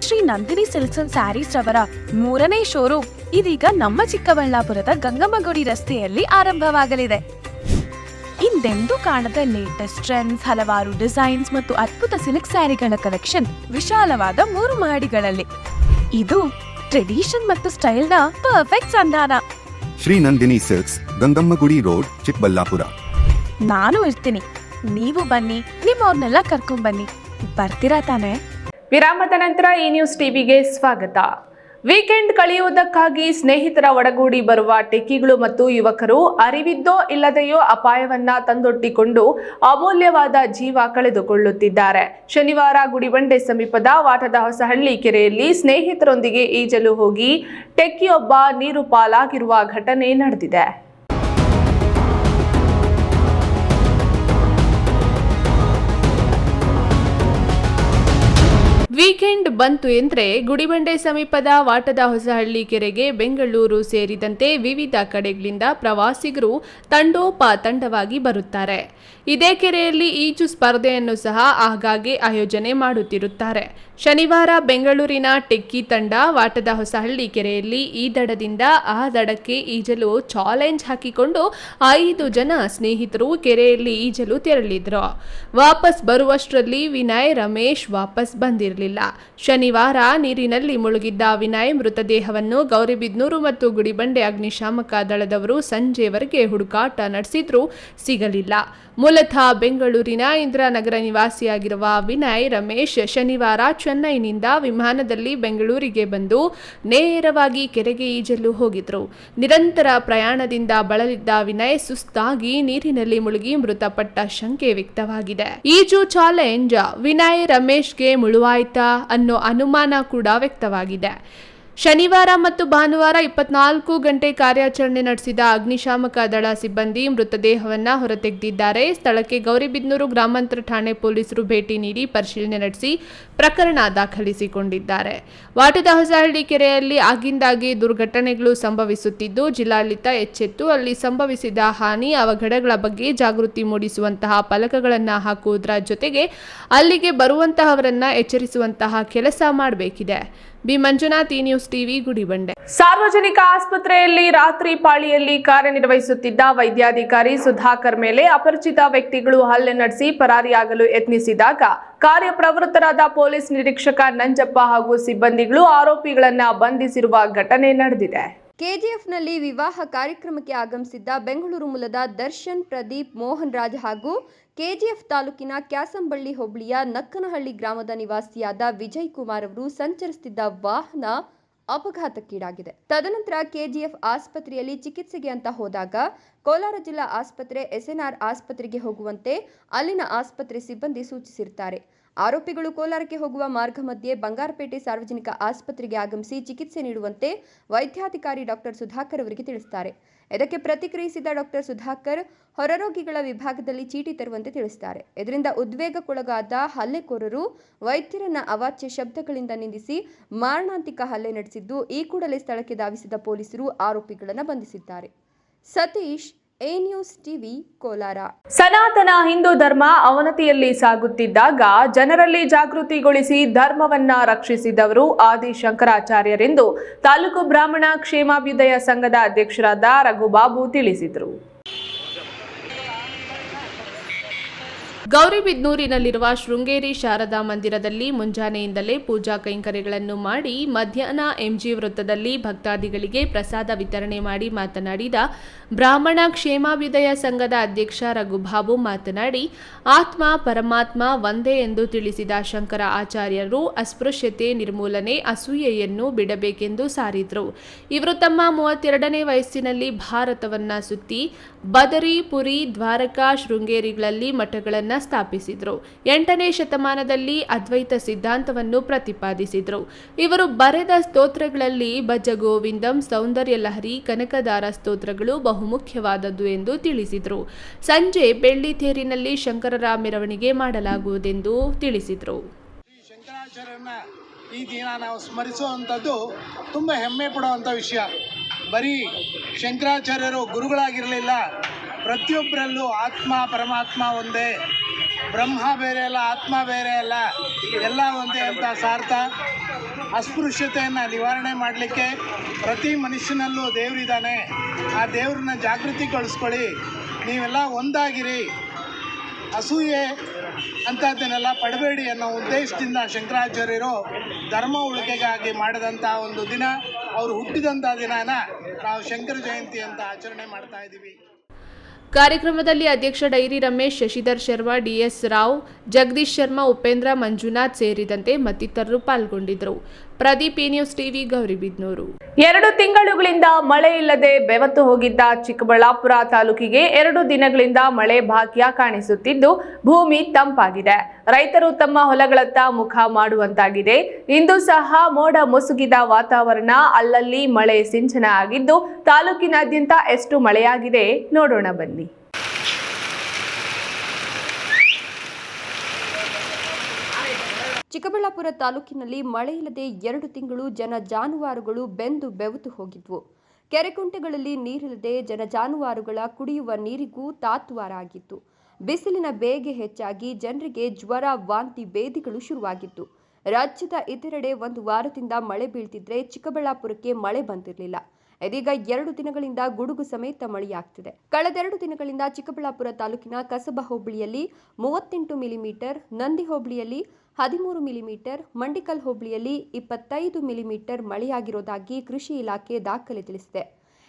ಶ್ರೀ ನಂದಿನಿ ಸಿಲ್ಸನ್ ಸ್ಯಾರೀಸ್ ರವರ ಮೂರನೇ ಶೋರೂಮ್ ಇದೀಗ ನಮ್ಮ ಚಿಕ್ಕಬಳ್ಳಾಪುರದ ಗಂಗಮ್ಮಗುಡಿ ರಸ್ತೆಯಲ್ಲಿ ಆರಂಭವಾಗಲಿದೆ. ಹಿಂದೆಂದೂ ಕಾಣದ ಲೇಟೆಸ್ಟ್ ಟ್ರೆಂಡ್ಸ್ ಹಲವಾರು ಡಿಸೈನ್ಸ್ ಮತ್ತು ಅದ್ಭುತ ಸಿಲ್ಕ್ ಸ್ಯಾರಿಗಳ ಕಲೆಕ್ಷನ್ ವಿಶಾಲವಾದ ಮೂರು ಮಹಡಿಗಳಲ್ಲಿ. ಇದು ಟ್ರೆಡಿಷನ್ ಮತ್ತು ಸ್ಟೈಲ್ನ ಪರ್ಫೆಕ್ಟ್ ಸಂಧಾನ. Shri Nandini silks Gangammagudi road Chikkaballapura. ನಾನು ಇರ್ತೀನಿ. ನೀವು ಬನ್ನಿ ನಿಮ್ಮವ್ರನ್ನೆಲ್ಲ ಕರ್ಕೊಂಬನ್ನಿ ಬರ್ತೀರಾ ತಾನೇ? ವಿರಾಮದ ನಂತರ ಈ ನ್ಯೂಸ್ ಟಿವಿಗೆ ಸ್ವಾಗತ. ವೀಕೆಂಡ್ ಕಳೆಯುವುದಕ್ಕಾಗಿ ಸ್ನೇಹಿತರ ಒಡಗೂಡಿ ಬರುವ ಟೆಕ್ಕಿಗಳು ಮತ್ತು ಯುವಕರು ಅರಿವಿದ್ದೋ ಇಲ್ಲದೆಯೋ ಅಪಾಯವನ್ನ ತಂದೊಡ್ಡಿಕೊಂಡು ಅಮೂಲ್ಯವಾದ ಜೀವ ಕಳೆದುಕೊಳ್ಳುತ್ತಿದ್ದಾರೆ. ಶನಿವಾರ ಗುಡಿಬಂಡೆ ಸಮೀಪದ ವಾಟದ ಹೊಸಹಳ್ಳಿ ಕೆರೆಯಲ್ಲಿ ಸ್ನೇಹಿತರೊಂದಿಗೆ ಈಜಲು ಹೋಗಿ ಟೆಕ್ಕಿಯೊಬ್ಬ ನೀರು ಪಾಲಾಗಿರುವ ಘಟನೆ ನಡೆದಿದೆ. ವೀಕೆಂಡ್ ಬಂತು ಎಂದರೆ ಗುಡಿಬಂಡೆ ಸಮೀಪದ ವಾಟದ ಹೊಸಹಳ್ಳಿ ಕೆರೆಗೆ ಬೆಂಗಳೂರು ಸೇರಿದಂತೆ ವಿವಿಧ ಕಡೆಗಳಿಂದ ಪ್ರವಾಸಿಗರು ತಂಡೋಪ ತಂಡವಾಗಿ ಬರುತ್ತಾರೆ. ಇದೇ ಕೆರೆಯಲ್ಲಿ ಈಜು ಸ್ಪರ್ಧೆಯನ್ನು ಸಹ ಆಗಾಗ್ಗೆ ಆಯೋಜನೆ ಮಾಡುತ್ತಿರುತ್ತಾರೆ. ಶನಿವಾರ ಬೆಂಗಳೂರಿನ ಟೆಕ್ಕಿ ತಂಡ ವಾಟದ ಹೊಸಹಳ್ಳಿ ಕೆರೆಯಲ್ಲಿ ಈ ದಡದಿಂದ ಆ ದಡಕ್ಕೆ ಈಜಲು ಚಾಲೆಂಜ್ ಹಾಕಿಕೊಂಡು ಐದು ಜನ ಸ್ನೇಹಿತರು ಕೆರೆಯಲ್ಲಿ ಈಜಲು ತೆರಳಿದ್ರು. ವಾಪಸ್ ಬರುವಷ್ಟರಲ್ಲಿ ವಿನಯ್, ರಮೇಶ್ ವಾಪಸ್ ಬಂದಿರಲಿಲ್ಲ. ಶನಿವಾರ ನೀರಿನಲ್ಲಿ ಮುಳುಗಿದ್ದ ವಿನಯ್ ಮೃತದೇಹವನ್ನು ಗೌರಿಬಿದ್ನೂರು ಮತ್ತು ಗುಡಿಬಂಡೆ ಅಗ್ನಿಶಾಮಕ ದಳದವರು ಸಂಜೆವರೆಗೆ ಹುಡುಕಾಟ ನಡೆಸಿದ್ರೂ ಸಿಗಲಿಲ್ಲ. ಮೂಲತಃ ಬೆಂಗಳೂರಿನ ಇಂದಿರಾನಗರ ನಿವಾಸಿಯಾಗಿರುವ ವಿನಯ್, ರಮೇಶ್ ಶನಿವಾರ ಚೆನ್ನೈನಿಂದ ವಿಮಾನದಲ್ಲಿ ಬೆಂಗಳೂರಿಗೆ ಬಂದು ನೇರವಾಗಿ ಕೆರೆಗೆ ಈಜಲು ಹೋಗಿದ್ರು. ನಿರಂತರ ಪ್ರಯಾಣದಿಂದ ಬಳಲಿದ್ದ ವಿನಯ್ ಸುಸ್ತಾಗಿ ನೀರಿನಲ್ಲಿ ಮುಳುಗಿ ಮೃತಪಟ್ಟ ಶಂಕೆ ವ್ಯಕ್ತವಾಗಿದೆ. ಈಜು ಚಾಲೆಂಜ್, ವಿನಯ್, ರಮೇಶ್ಗೆ ಮುಳುವಾಯ್ತಾ ಅನ್ನೋ ಅನುಮಾನ ಕೂಡ ವ್ಯಕ್ತವಾಗಿದೆ. ಶನಿವಾರ ಮತ್ತು ಭಾನುವಾರ ಇಪ್ಪತ್ನಾಲ್ಕು ಗಂಟೆ ಕಾರ್ಯಾಚರಣೆ ನಡೆಸಿದ ಅಗ್ನಿಶಾಮಕ ದಳ ಸಿಬ್ಬಂದಿ ಮೃತದೇಹವನ್ನು ಹೊರತೆಗೆದಿದ್ದಾರೆ. ಸ್ಥಳಕ್ಕೆ ಗೌರಿಬಿದನೂರು ಗ್ರಾಮಾಂತರ ಠಾಣೆ ಪೊಲೀಸರು ಭೇಟಿ ನೀಡಿ ಪರಿಶೀಲನೆ ನಡೆಸಿ ಪ್ರಕರಣ ದಾಖಲಿಸಿಕೊಂಡಿದ್ದಾರೆ. ವಾಟದ ಹೊಸಹಳ್ಳಿ ಕೆರೆಯಲ್ಲಿ ಆಗಿಂದಾಗಿ ದುರ್ಘಟನೆಗಳು ಸಂಭವಿಸುತ್ತಿದ್ದು, ಜಿಲ್ಲಾಡಳಿತ ಎಚ್ಚೆತ್ತು ಅಲ್ಲಿ ಸಂಭವಿಸಿದ ಹಾನಿ, ಅವಘಡಗಳ ಬಗ್ಗೆ ಜಾಗೃತಿ ಮೂಡಿಸುವಂತಹ ಫಲಕಗಳನ್ನು ಹಾಕುವುದರ ಜೊತೆಗೆ ಅಲ್ಲಿಗೆ ಬರುವಂತಹವರನ್ನ ಎಚ್ಚರಿಸುವಂತಹ ಕೆಲಸ ಮಾಡಬೇಕಿದೆ. ಬಿ. ಮಂಜುನಾಥ್, ಈ ನ್ಯೂಸ್ ಟಿವಿ, ಗುಡಿಬಂಡೆ. ಸಾರ್ವಜನಿಕ ಆಸ್ಪತ್ರೆಯಲ್ಲಿ ರಾತ್ರಿ ಪಾಳಿಯಲ್ಲಿ ಕಾರ್ಯನಿರ್ವಹಿಸುತ್ತಿದ್ದ ವೈದ್ಯಾಧಿಕಾರಿ ಸುಧಾಕರ್ ಮೇಲೆ ಅಪರಿಚಿತ ವ್ಯಕ್ತಿಗಳು ಹಲ್ಲೆ ನಡೆಸಿ ಪರಾರಿಯಾಗಲು ಯತ್ನಿಸಿದಾಗ ಕಾರ್ಯಪ್ರವೃತ್ತರಾದ ಪೊಲೀಸ್ ನಿರೀಕ್ಷಕ ನಂಜಪ್ಪ ಹಾಗೂ ಸಿಬ್ಬಂದಿಗಳು ಆರೋಪಿಗಳನ್ನ ಬಂಧಿಸಿರುವ ಘಟನೆ ನಡೆದಿದೆ. ಕೆಜಿಎಫ್ನಲ್ಲಿ ವಿವಾಹ ಕಾರ್ಯಕ್ರಮಕ್ಕೆ ಆಗಮಿಸಿದ್ದ ಬೆಂಗಳೂರು ಮೂಲದ ದರ್ಶನ್, ಪ್ರದೀಪ್, ಮೋಹನ್ ರಾಜ್ ಹಾಗೂ ಕೆಜಿಎಫ್ ತಾಲೂಕಿನ ಕ್ಯಾಸಂಬಳ್ಳಿ ಹೋಬಳಿಯ ನಕ್ಕನಹಳ್ಳಿ ಗ್ರಾಮದ ನಿವಾಸಿಯಾದ ವಿಜಯ್ ಕುಮಾರ್ ಅವರು ಸಂಚರಿಸುತ್ತಿದ್ದ ವಾಹನ ಅಪಘಾತಕ್ಕೀಡಾಗಿದೆ. ತದನಂತರ ಕೆಜಿಎಫ್ ಆಸ್ಪತ್ರೆಯಲ್ಲಿ ಚಿಕಿತ್ಸೆಗೆ ಅಂತ ಹೋದಾಗ ಕೋಲಾರ ಜಿಲ್ಲಾ ಆಸ್ಪತ್ರೆ, ಎಸ್ಎನ್ಆರ್ ಆಸ್ಪತ್ರೆಗೆ ಹೋಗುವಂತೆ ಅಲ್ಲಿನ ಆಸ್ಪತ್ರೆ ಸಿಬ್ಬಂದಿ ಸೂಚಿಸಿರ್ತಾರೆ ಆರೋಪಿಗಳು ಕೋಲಾರಕ್ಕೆ ಹೋಗುವ ಮಾರ್ಗ ಮಧ್ಯೆ ಬಂಗಾರಪೇಟೆ ಸಾರ್ವಜನಿಕ ಆಸ್ಪತ್ರೆಗೆ ಆಗಮಿಸಿ ಚಿಕಿತ್ಸೆ ನೀಡುವಂತೆ ವೈದ್ಯಾಧಿಕಾರಿ ಡಾಕ್ಟರ್ ಸುಧಾಕರ್ ಅವರಿಗೆ ತಿಳಿಸುತ್ತಾರೆ ಇದಕ್ಕೆ ಪ್ರತಿಕ್ರಿಯಿಸಿದ ಡಾಕ್ಟರ್ ಸುಧಾಕರ್, ಹೊರರೋಗಿಗಳ ವಿಭಾಗದಲ್ಲಿ ಚೀಟಿ ತರುವಂತೆ ತಿಳಿಸುತ್ತಾರೆ ಇದರಿಂದ ಉದ್ವೇಗಕ್ಕೊಳಗಾದ ಹಲ್ಲೆಕೋರರು ವೈದ್ಯರನ್ನ ಅವಾಚ್ಯ ಶಬ್ದಗಳಿಂದ ನಿಂದಿಸಿ ಮಾರಣಾಂತಿಕ ಹಲ್ಲೆ ನಡೆಸಿದ್ದು, ಈ ಕೂಡಲೇ ಸ್ಥಳಕ್ಕೆ ಧಾವಿಸಿದ ಪೊಲೀಸರು ಆರೋಪಿಗಳನ್ನು ಬಂಧಿಸಿದ್ದಾರೆ. Satish A news TV Kolar. ಸನಾತನ ಹಿಂದೂ ಧರ್ಮ ಅವನತಿಯಲ್ಲಿ ಸಾಗುತ್ತಿದ್ದಾಗ ಜನರಲ್ಲಿ ಜಾಗೃತಿಗೊಳಿಸಿ ಧರ್ಮವನ್ನ ರಕ್ಷಿಸಿದವರು ಆದಿ ಶಂಕರಾಚಾರ್ಯರೆಂದು ತಾಲೂಕು ಬ್ರಾಹ್ಮಣ ಕ್ಷೇಮಾಭ್ಯುದಯ ಸಂಘದ ಅಧ್ಯಕ್ಷರಾದ ರಘುಬಾಬು ತಿಳಿಸಿದರು. ಗೌರಿಬಿದ್ನೂರಿನಲ್ಲಿರುವ ಶೃಂಗೇರಿ ಶಾರದಾ ಮಂದಿರದಲ್ಲಿ ಮುಂಜಾನೆಯಿಂದಲೇ ಪೂಜಾ ಕೈಂಕರ್ಯಗಳನ್ನು ಮಾಡಿ ಮಧ್ಯಾಹ್ನ ಎಂಜಿ ವೃತ್ತದಲ್ಲಿ ಭಕ್ತಾದಿಗಳಿಗೆ ಪ್ರಸಾದ ವಿತರಣೆ ಮಾಡಿ ಮಾತನಾಡಿದ ಬ್ರಾಹ್ಮಣ ಕ್ಷೇಮಾಭ್ಯುದಯ ಸಂಘದ ಅಧ್ಯಕ್ಷ ರಘುಬಾಬು ಮಾತನಾಡಿ, ಆತ್ಮ ಪರಮಾತ್ಮ ಒಂದೇ ಎಂದು ತಿಳಿಸಿದ ಶಂಕರ ಆಚಾರ್ಯರು ಅಸ್ಪೃಶ್ಯತೆ ನಿರ್ಮೂಲನೆ ಅಸೂಯೆಯನ್ನು ಬಿಡಬೇಕೆಂದು ಸಾರಿದರು. ಇವರು ತಮ್ಮ ಮೂವತ್ತೆರಡನೇ ವಯಸ್ಸಿನಲ್ಲಿ ಭಾರತವನ್ನ ಸುತ್ತಿ, ಬದರಿ, ಪುರಿ, ದ್ವಾರಕಾ, ಶೃಂಗೇರಿಗಳಲ್ಲಿ ಮಠಗಳನ್ನು ಸ್ಥಾಪಿಸಿದರು. ಎಂಟನೇ ಶತಮಾನದಲ್ಲಿ ಅದ್ವೈತ ಸಿದ್ಧಾಂತವನ್ನು ಪ್ರತಿಪಾದಿಸಿದರು. ಇವರು ಬರೆದ ಸ್ತೋತ್ರಗಳಲ್ಲಿ ಭಜ ಗೋವಿಂದಂ ಸೌಂದರ್ಯ ಲಹರಿ ಕನಕದಾರ ಸ್ತೋತ್ರಗಳು ಬಹುಮುಖ್ಯವಾದದ್ದು ಎಂದು ತಿಳಿಸಿದರು. ಸಂಜೆ ಬೆಳ್ಳಿ ತೇರಿನಲ್ಲಿ ಶಂಕರರ ಮೆರವಣಿಗೆ ಮಾಡಲಾಗುವುದೆಂದು ತಿಳಿಸಿದರು. ಈ ದಿನ ನಾವು ಸ್ಮರಿಸುವಂಥದ್ದು ತುಂಬ ಹೆಮ್ಮೆ ಪಡುವಂಥ ವಿಷಯ. ಬರೀ ಶಂಕರಾಚಾರ್ಯರು ಗುರುಗಳಾಗಿರಲಿಲ್ಲ ಪ್ರತಿಯೊಬ್ಬರಲ್ಲೂ ಆತ್ಮ, ಪರಮಾತ್ಮ ಒಂದೇ. ಬ್ರಹ್ಮ ಬೇರೆ ಅಲ್ಲ, ಆತ್ಮ ಬೇರೆ ಅಲ್ಲ. ಎಲ್ಲ ಒಂದೇ ಅಂತ ಸಾರ್ಥ. ಅಸ್ಪೃಶ್ಯತೆಯನ್ನು ನಿವಾರಣೆ ಮಾಡಲಿಕ್ಕೆ ಪ್ರತಿ ಮನುಷ್ಯನಲ್ಲೂ ದೇವರಿದ್ದಾನೆ. ಆ ದೇವ್ರನ್ನ ಜಾಗೃತಿಗೊಳಿಸ್ಕೊಳ್ಳಿ. ನೀವೆಲ್ಲ ಒಂದಾಗಿರಿ. ಅಸೂಯೆ ಅಂಥದ್ದನ್ನೆಲ್ಲ ಪಡಬೇಡಿ ಅನ್ನೋ ಉದ್ದೇಶದಿಂದ ಶಂಕರಾಚಾರ್ಯರು ಧರ್ಮ ಉಳಿಕೆಗಾಗಿ ಮಾಡಿದಂಥ ಒಂದು ದಿನ. ಅವರು ಹುಟ್ಟಿದಂಥ ದಿನನ ನಾವು ಶಂಕರ ಜಯಂತಿ ಅಂತ ಆಚರಣೆ ಮಾಡ್ತಾ ಇದ್ದೀವಿ. ಕಾರ್ಯಕ್ರಮದಲ್ಲಿ ಅಧ್ಯಕ್ಷ ಡೈರಿ ರಮೇಶ್, ಶಶಿಧರ್ ಶರ್ಮಾ ಡಿಎಸ್ ರಾವ್, ಜಗದೀಶ್ ಶರ್ಮಾ, ಉಪೇಂದ್ರ ಮಂಜುನಾಥ್ ಸೇರಿದಂತೆ ಮತ್ತಿತರರು ಪಾಲ್ಗೊಂಡಿದ್ದರು. ಪ್ರದೀಪ್ ನ್ಯೂಸ್ ಟಿವಿ ಗೌರಿಬಿದ್ನೂರು ಎರಡು ತಿಂಗಳುಗಳಿಂದ ಮಳೆ ಇಲ್ಲದೆ ಬೆವತ್ತು ಹೋಗಿದ್ದ ಚಿಕ್ಕಬಳ್ಳಾಪುರ ತಾಲೂಕಿಗೆ ಎರಡು ದಿನಗಳಿಂದ ಮಳೆ ಭಾಗ್ಯ ಕಾಣಿಸುತ್ತಿದ್ದು, ಭೂಮಿ ತಂಪಾಗಿದೆ. ರೈತರು ತಮ್ಮ ಹೊಲಗಳತ್ತ ಮುಖ ಮಾಡುವಂತಾಗಿದೆ. ಇಂದು ಸಹ ಮೋಡ ಮುಸುಗಿದ ವಾತಾವರಣ, ಅಲ್ಲಲ್ಲಿ ಮಳೆ ಸಿಂಚನ ಆಗಿದ್ದು, ತಾಲೂಕಿನಾದ್ಯಂತ ಎಷ್ಟು ಮಳೆಯಾಗಿದೆ ನೋಡೋಣ ಬನ್ನಿ. ಚಿಕ್ಕಬಳ್ಳಾಪುರ ತಾಲೂಕಿನಲ್ಲಿ ಮಳೆ ಇಲ್ಲದೆ ಎರಡು ತಿಂಗಳು ಜನ ಜಾನುವಾರುಗಳು ಬೆಂದು ಬೆವತು ಹೋಗಿದ್ವು. ಕೆರೆಕುಂಟೆಗಳಲ್ಲಿ ನೀರಿಲ್ಲದೆ ಜನ ಜಾನುವಾರುಗಳ ಕುಡಿಯುವ ನೀರಿಗೂ ತಾತ್ವಾರ ಆಗಿತ್ತು ಬಿಸಿಲಿನ ಬೇಗೆ ಹೆಚ್ಚಾಗಿ ಜನರಿಗೆ ಜ್ವರ, ವಾಂತಿ ಭೇದಿಗಳು ಶುರುವಾಗಿತ್ತು. ರಾಜ್ಯದ ಇತರೆಡೆ ಒಂದು ವಾರದಿಂದ ಮಳೆ ಬೀಳ್ತಿದ್ರೆ ಚಿಕ್ಕಬಳ್ಳಾಪುರಕ್ಕೆ ಮಳೆ ಬಂದಿರಲಿಲ್ಲ. ಇದೀಗ ಎರಡು ದಿನಗಳಿಂದ ಗುಡುಗು ಸಮೇತ ಮಳೆಯಾಗ್ತಿದೆ. ಕಳೆದೆರಡು ದಿನಗಳಿಂದ ಚಿಕ್ಕಬಳ್ಳಾಪುರ ತಾಲೂಕಿನ ಕಸಬಾ ಹೋಬಳಿಯಲ್ಲಿ ಮೂವತ್ತೆಂಟು ಮಿಲಿಮೀಟರ್, ನಂದಿ ಹೋಬಳಿಯಲ್ಲಿ ಹದಿಮೂರು ಮಿಲಿಮೀಟರ್, ಮಂಡಿಕಲ್ ಹೋಬಳಿಯಲ್ಲಿ ಇಪ್ಪತ್ತೈದು ಮಿಲಿಮೀಟರ್ ಮಳೆಯಾಗಿರೋದಾಗಿ ಕೃಷಿ ಇಲಾಖೆ ದಾಖಲೆ ತಿಳಿಸಿದೆ.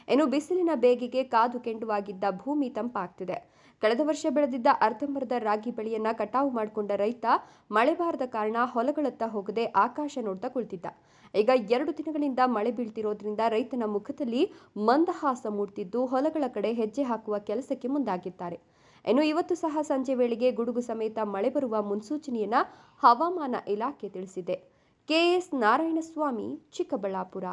ಇನ್ನು ಬಿಸಿಲಿನ ಬೇಗೆಗೆ ಕಾದು ಕೆಂಡುವಾಗಿದ್ದ ಭೂಮಿ ತಂಪಾಗ್ತಿದೆ. ಕಳೆದ ವರ್ಷ ಬೆಳೆದಿದ್ದ ಅರ್ಧಂಬರ್ಧ ರಾಗಿ ಬೆಳೆಯನ್ನ ಕಟಾವು ಮಾಡಿಕೊಂಡ ರೈತ ಮಳೆ ಬಾರದ ಕಾರಣ ಹೊಲಗಳತ್ತ ಹೋಗದೆ ಆಕಾಶ ನೋಡ್ತಾ ಕುಳಿತಿದ್ದ. ಈಗ ಎರಡು ದಿನಗಳಿಂದ ಮಳೆ ಬೀಳ್ತಿರೋದ್ರಿಂದ ರೈತನ ಮುಖದಲ್ಲಿ ಮಂದಹಾಸ ಮೂಡ್ತಿದ್ದು ಹೊಲಗಳ ಕಡೆ ಹೆಜ್ಜೆ ಹಾಕುವ ಕೆಲಸಕ್ಕೆ ಮುಂದಾಗಿದ್ದಾರೆ. ಇನ್ನು ಇವತ್ತು ಸಹ ಸಂಜೆ ವೇಳೆಗೆ ಗುಡುಗು ಸಮೇತ ಮಳೆ ಬರುವ ಮುನ್ಸೂಚನೆಯನ್ನ ಹವಾಮಾನ ಇಲಾಖೆ ತಿಳಿಸಿದೆ. ಕೆಎಸ್ ನಾರಾಯಣಸ್ವಾಮಿ ಚಿಕ್ಕಬಳ್ಳಾಪುರ.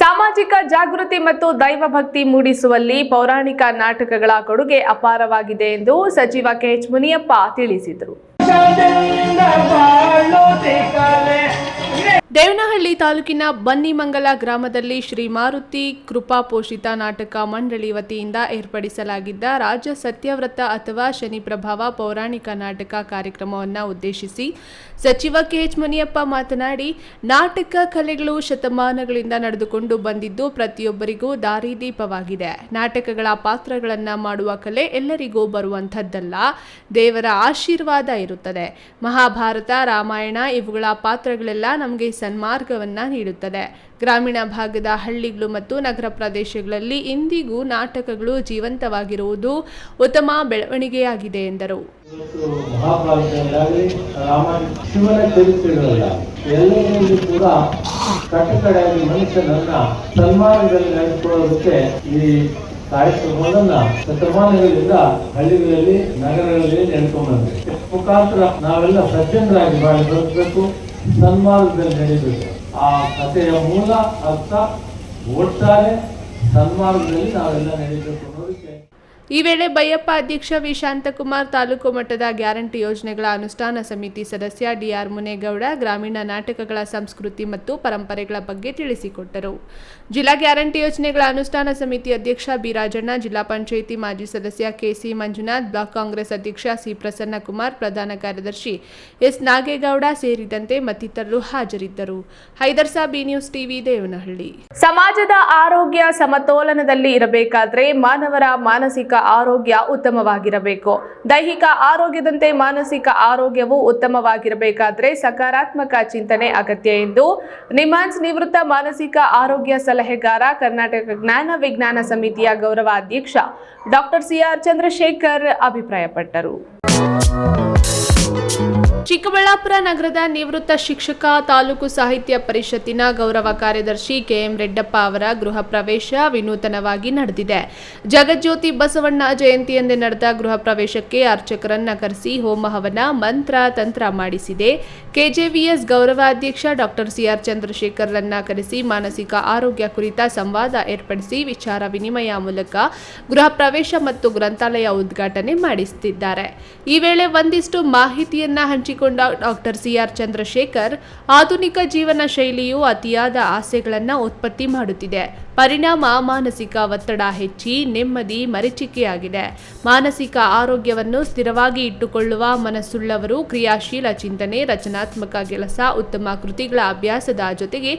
ಸಾಮಾಜಿಕ ಜಾಗೃತಿ ಮತ್ತು ದೈವ ಭಕ್ತಿ ಮೂಡಿಸುವಲ್ಲಿ ಪೌರಾಣಿಕ ನಾಟಕಗಳ ಕೊಡುಗೆ ಅಪಾರವಾಗಿದೆ ಎಂದು ಸಚಿವ ಕೆಎಚ್ ಮುನಿಯಪ್ಪ ತಿಳಿಸಿದರು. ದೇವನಹಳ್ಳಿ ತಾಲೂಕಿನ ಬನ್ನಿಮಂಗಲ ಗ್ರಾಮದಲ್ಲಿ ಶ್ರೀ ಮಾರುತಿ ಕೃಪಾ ಪೋಷಿತ ನಾಟಕ ಮಂಡಳಿ ವತಿಯಿಂದ ಏರ್ಪಡಿಸಲಾಗಿದ್ದ ರಾಜ್ಯ ಸತ್ಯವ್ರತ ಅಥವಾ ಶನಿ ಪ್ರಭಾವ ಪೌರಾಣಿಕ ನಾಟಕ ಕಾರ್ಯಕ್ರಮವನ್ನು ಉದ್ದೇಶಿಸಿ ಸಚಿವ ಕೆಎಚ್ ಮುನಿಯಪ್ಪ ಮಾತನಾಡಿ, ನಾಟಕ ಕಲೆಗಳು ಶತಮಾನಗಳಿಂದ ನಡೆದುಕೊಂಡು ಬಂದಿದ್ದು ಪ್ರತಿಯೊಬ್ಬರಿಗೂ ದಾರಿದೀಪವಾಗಿದೆ ನಾಟಕಗಳ ಪಾತ್ರಗಳನ್ನು ಮಾಡುವ ಕಲೆ ಎಲ್ಲರಿಗೂ ಬರುವಂಥದ್ದಲ್ಲ, ದೇವರ ಆಶೀರ್ವಾದ ಇರುತ್ತದೆ. ಮಹಾಭಾರತ, ರಾಮಾಯಣ ಇವುಗಳ ಪಾತ್ರಗಳೆಲ್ಲ ನಮಗೆ ಸನ್ಮಾರ್ಗವನ್ನು ನೀಡುತ್ತದೆ. ಗ್ರಾಮೀಣ ಭಾಗದ ಹಳ್ಳಿಗಳು ಮತ್ತು ನಗರ ಪ್ರದೇಶಗಳಲ್ಲಿ ಇಂದಿಗೂ ನಾಟಕಗಳು ಜೀವಂತವಾಗಿರುವುದು ಉತ್ತಮ ಬೆಳವಣಿಗೆಯಾಗಿದೆ ಎಂದರು. ಎಲ್ಲದರಲ್ಲೂ ಕೂಡ ಕಟ್ಟಕಡೆಯಾಗಿ ಮನುಷ್ಯನನ್ನ ಸನ್ಮಾನದಲ್ಲಿ ನಡೆದುಕೊಳ್ಳೋದಕ್ಕೆ ಈ ಕಾರ್ಯಕ್ರಮವನ್ನ ಶತಮಾನಗಳಿಂದ ಹಳ್ಳಿಗಳಲ್ಲಿ, ನಗರಗಳಲ್ಲಿ ನಡೆದುಕೊಂಡು ಬಂದಿದೆ. ಮುಖಾಂತರ ನಾವೆಲ್ಲ ಸಜ್ಜನರಾಗಿ ಬಾಳಿ ಬದುಕಬೇಕು. ಸನ್ಮಾರ್ಗದಲ್ಲಿ ನಡೀಬೇಕು ಆ ಕಥೆಯ ಮೂಲ ಅರ್ಥ ಒಟ್ಟಾರೆ ಸನ್ಮಾರ್ಗದಲ್ಲಿ ನಾವೆಲ್ಲ ನಡೀಬೇಕು ಅನ್ನೋದಕ್ಕೆ ಈ ವೇಳೆ ಬೈಯಪ್ಪ ಅಧ್ಯಕ್ಷ ವಿ. ಶಾಂತಕುಮಾರ್ ತಾಲೂಕು ಮಟ್ಟದ ಗ್ಯಾರಂಟಿ ಯೋಜನೆಗಳ ಅನುಷ್ಠಾನ ಸಮಿತಿ ಸದಸ್ಯ ಡಿಆರ್ ಮುನೇಗೌಡ, ಗ್ರಾಮೀಣ ನಾಟಕಗಳ ಸಂಸ್ಕೃತಿ ಮತ್ತು ಪರಂಪರೆಗಳ ಬಗ್ಗೆ ತಿಳಿಸಿಕೊಟ್ಟರು. ಜಿಲ್ಲಾ ಗ್ಯಾರಂಟಿ ಯೋಜನೆಗಳ ಅನುಷ್ಠಾನ ಸಮಿತಿ ಅಧ್ಯಕ್ಷ ಬಿ. ರಾಜಣ್ಣ, ಜಿಲ್ಲಾ ಪಂಚಾಯಿತಿ ಮಾಜಿ ಸದಸ್ಯ ಕೆಸಿ ಮಂಜುನಾಥ್, ಬ್ಲಾಕ್ ಕಾಂಗ್ರೆಸ್ ಅಧ್ಯಕ್ಷ ಸಿ. ಪ್ರಸನ್ನಕುಮಾರ್, ಪ್ರಧಾನ ಕಾರ್ಯದರ್ಶಿ ಎಸ್. ನಾಗೇಗೌಡ ಸೇರಿದಂತೆ ಮತ್ತಿತರರು ಹಾಜರಿದ್ದರು. Haidersa B news TV, Devanahalli. ಸಮಾಜದ ಆರೋಗ್ಯ ಸಮತೋಲನದಲ್ಲಿ ಇರಬೇಕಾದ್ರೆ ಮಾನವರ ಮಾನಸಿಕ ಆರೋಗ್ಯ ಉತ್ತಮವಾಗಿರಬೇಕು. ದೈಹಿಕ ಆರೋಗ್ಯದಂತೆ ಮಾನಸಿಕ ಆರೋಗ್ಯವು ಉತ್ತಮವಾಗಿರಬೇಕಾದ್ರೆ ಸಕಾರಾತ್ಮಕ ಚಿಂತನೆ ಅಗತ್ಯ ಎಂದು ನಿಮಾನ್ಸ್ ನಿವೃತ್ತ ಮಾನಸಿಕ ಆರೋಗ್ಯ ಸಲಹೆಗಾರ, ಕರ್ನಾಟಕ ಜ್ಞಾನ ವಿಜ್ಞಾನ ಸಮಿತಿಯ ಗೌರವಾಧ್ಯಕ್ಷ ಡಾಕ್ಟರ್ ಸಿಆರ್ ಚಂದ್ರಶೇಖರ್ ಅಭಿಪ್ರಾಯಪಟ್ಟರು. ಚಿಕ್ಕಬಳ್ಳಾಪುರ ನಗರದ ನಿವೃತ್ತ ಶಿಕ್ಷಕ, ತಾಲೂಕು ಸಾಹಿತ್ಯ ಪರಿಷತ್ತಿನ ಗೌರವ ಕಾರ್ಯದರ್ಶಿ ಕೆಎಂ ರೆಡ್ಡಪ್ಪ ಅವರ ಗೃಹ ಪ್ರವೇಶ ವಿನೂತನವಾಗಿ ನಡೆದಿದೆ. ಜಗಜ್ಯೋತಿ ಬಸವಣ್ಣ ಜಯಂತಿಯಂದೇ ನಡೆದ ಗೃಹ ಪ್ರವೇಶಕ್ಕೆ ಅರ್ಚಕರನ್ನ ಕರೆಸಿ ಹೋಮ ಹವನ ಮಂತ್ರ ತಂತ್ರ ಮಾಡಿಸಿದೆ. ಕೆಜೆವಿಎಸ್ ಗೌರವಾಧ್ಯಕ್ಷ ಡಾಕ್ಟರ್ ಸಿಆರ್ ಚಂದ್ರಶೇಖರ್ರನ್ನ ಕರೆಸಿ ಮಾನಸಿಕ ಆರೋಗ್ಯ ಕುರಿತ ಸಂವಾದ ಏರ್ಪಡಿಸಿ ವಿಚಾರ ವಿನಿಮಯ ಮೂಲಕ ಗೃಹ ಪ್ರವೇಶ ಮತ್ತು ಗ್ರಂಥಾಲಯ ಉದ್ಘಾಟನೆ ಮಾಡಿಸುತ್ತಿದ್ದಾರೆ ಈ ವೇಳೆ ಒಂದಿಷ್ಟು ಮಾಹಿತಿಯನ್ನ ಹಂಚಿಕೊಂಡ ಡಾಕ್ಟರ್ ಸಿಆರ್ ಚಂದ್ರಶೇಖರ್ ಆಧುನಿಕ ಜೀವನ ಶೈಲಿಯು ಅತಿಯಾದ ಆಸೆಗಳನ್ನು ಉತ್ಪತ್ತಿ ಮಾಡುತ್ತಿದೆ. ಪರಿಣಾಮ ಮಾನಸಿಕ ಒತ್ತಡ ಹೆಚ್ಚಿ ನೆಮ್ಮದಿ ಮರೀಚಿಕೆಯಾಗಿದೆ. ಮಾನಸಿಕ ಆರೋಗ್ಯವನ್ನು ಸ್ಥಿರವಾಗಿ ಇಟ್ಟುಕೊಳ್ಳುವ ಮನಸ್ಸುಳ್ಳವರು ಕ್ರಿಯಾಶೀಲ ಚಿಂತನೆ, ರಚನಾತ್ಮಕ ಕೆಲಸ, ಉತ್ತಮ ಕೃತಿಗಳ ಅಭ್ಯಾಸದ ಜೊತೆಗೆ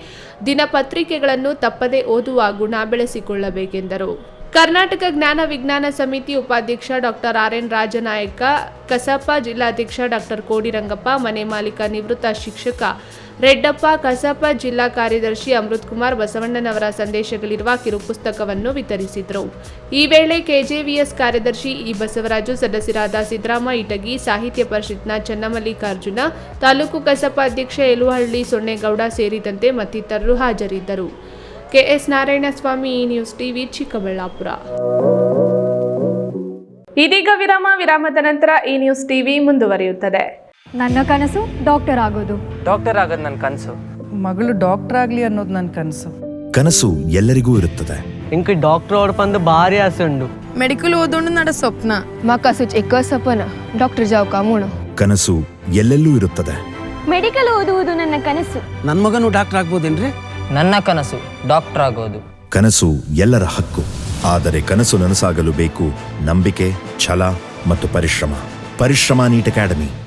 ದಿನಪತ್ರಿಕೆಗಳನ್ನು ತಪ್ಪದೇ ಓದುವ ಗುಣ ಬೆಳೆಸಿಕೊಳ್ಳಬೇಕೆಂದರು. ಕರ್ನಾಟಕ ಜ್ಞಾನ ವಿಜ್ಞಾನ ಸಮಿತಿ ಉಪಾಧ್ಯಕ್ಷ ಡಾಕ್ಟರ್ ಆರ್ ಎನ್ ರಾಜನಾಯಕ, ಕಸಾಪ ಜಿಲ್ಲಾಧ್ಯಕ್ಷ ಡಾಕ್ಟರ್ ಕೋಡಿರಂಗಪ್ಪ, ಮನೆ ಮಾಲೀಕ ನಿವೃತ್ತ ಶಿಕ್ಷಕ ರೆಡ್ಡಪ್ಪ, ಕಸಾಪ ಜಿಲ್ಲಾ ಕಾರ್ಯದರ್ಶಿ ಅಮೃತ್ ಕುಮಾರ್ ಬಸವಣ್ಣನವರ ಸಂದೇಶಗಳಿರುವ ಕಿರುಪುಸ್ತಕವನ್ನು ವಿತರಿಸಿದರು. ಈ ವೇಳೆ ಕೆಜೆವಿಎಸ್ ಕಾರ್ಯದರ್ಶಿ ಇ ಬಸವರಾಜು, ಸದಸ್ಯರಾದ ಸಿದ್ದರಾಮ ಇಟಗಿ, ಸಾಹಿತ್ಯ ಪರಿಷತ್ನ ಚನ್ನಮಲ್ಲಿಕಾರ್ಜುನ, ತಾಲೂಕು ಕಸಪ ಅಧ್ಯಕ್ಷ ಯಲುವಹಳ್ಳಿ ಸೊನ್ನೇಗೌಡ ಸೇರಿದಂತೆ ಮತ್ತಿತರರು ಹಾಜರಿದ್ದರು. KS Narayanaswamy news TV Chikkaballapura. ಇದೀಗ ವಿರಾಮ ವಿರಾಮದ ನಂತರ ಈ ನ್ಯೂಸ್ ಟಿವಿ ಮುಂದುವರಿಯುತ್ತದೆ. ನನ್ನ ಕನಸು ಡಾಕ್ಟರ್ ಆಗೋದು. ಡಾಕ್ಟರ್ ಆಗೋದು ನನ್ನ ಕನಸು. ಮಗಳು ಡಾಕ್ಟರ್ ಆಗಲಿ ಅನ್ನೋದು ನನ್ನ ಕನಸು. ಕನಸು ಎಲ್ಲರಿಗೂ ಇರುತ್ತದೆ. ఇంక డాక్టర్ ఓడిపందు ಆಸೆ ಉಂಡು. ಮೆಡಿಕಲ್ ಓದೋಣ ನಡ ಸ್ವಪ್ನ. ಮಕ್ಕ ಸುಚ್ ಎಕ್ಕ సపన ಡಾಕ್ಟರ್ ಜಾವ್ ಕಾಮೋಣ. ಕನಸು ಎಲ್ಲೆಲ್ಲೂ ಇರುತ್ತದೆ. ಮೆಡಿಕಲ್ ಓದುವುದು ನನ್ನ ಕನಸು. ನನ್ನ ಮಗನು ಡಾಕ್ಟರ್ ಆಗ್ಬೋದೇನ್ರಿ? ನನ್ನ ಕನಸು ಡಾಕ್ಟರ್ ಆಗೋದು. ಕನಸು ಎಲ್ಲರ ಹಕ್ಕು. ಆದರೆ ಕನಸು ನನಸಾಗಲು ಬೇಕು ನಂಬಿಕೆ, ಛಲ ಮತ್ತು ಪರಿಶ್ರಮ. ಪರಿಶ್ರಮ ನೀಟ್ ಅಕಾಡೆಮಿ.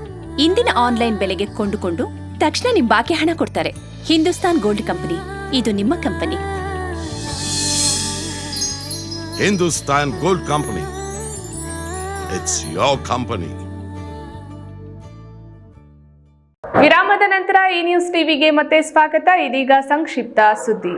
ಇಂದಿನ ಆನ್ಲೈನ್ ಬೆಲೆಗೆ ಕೊಂಡುಕೊಂಡು ತಕ್ಷಣ ನಿಮ್ ಬಾಕಿ ಹಣ ಕೊಡ್ತಾರೆ. ಹಿಂದೂಸ್ತಾನ್ ಗೋಲ್ಡ್ ಕಂಪನಿ ಇದು ನಿಮ್ಮ company Hindustan gold company it's your company ವಿರಾಮದ ನಂತರ ಈ ನ್ಯೂಸ್ ಟಿವಿಗೆ ಮತ್ತೆ ಸ್ವಾಗತ. ಇದೀಗ ಸಂಕ್ಷಿಪ್ತ ಸುದ್ದಿ.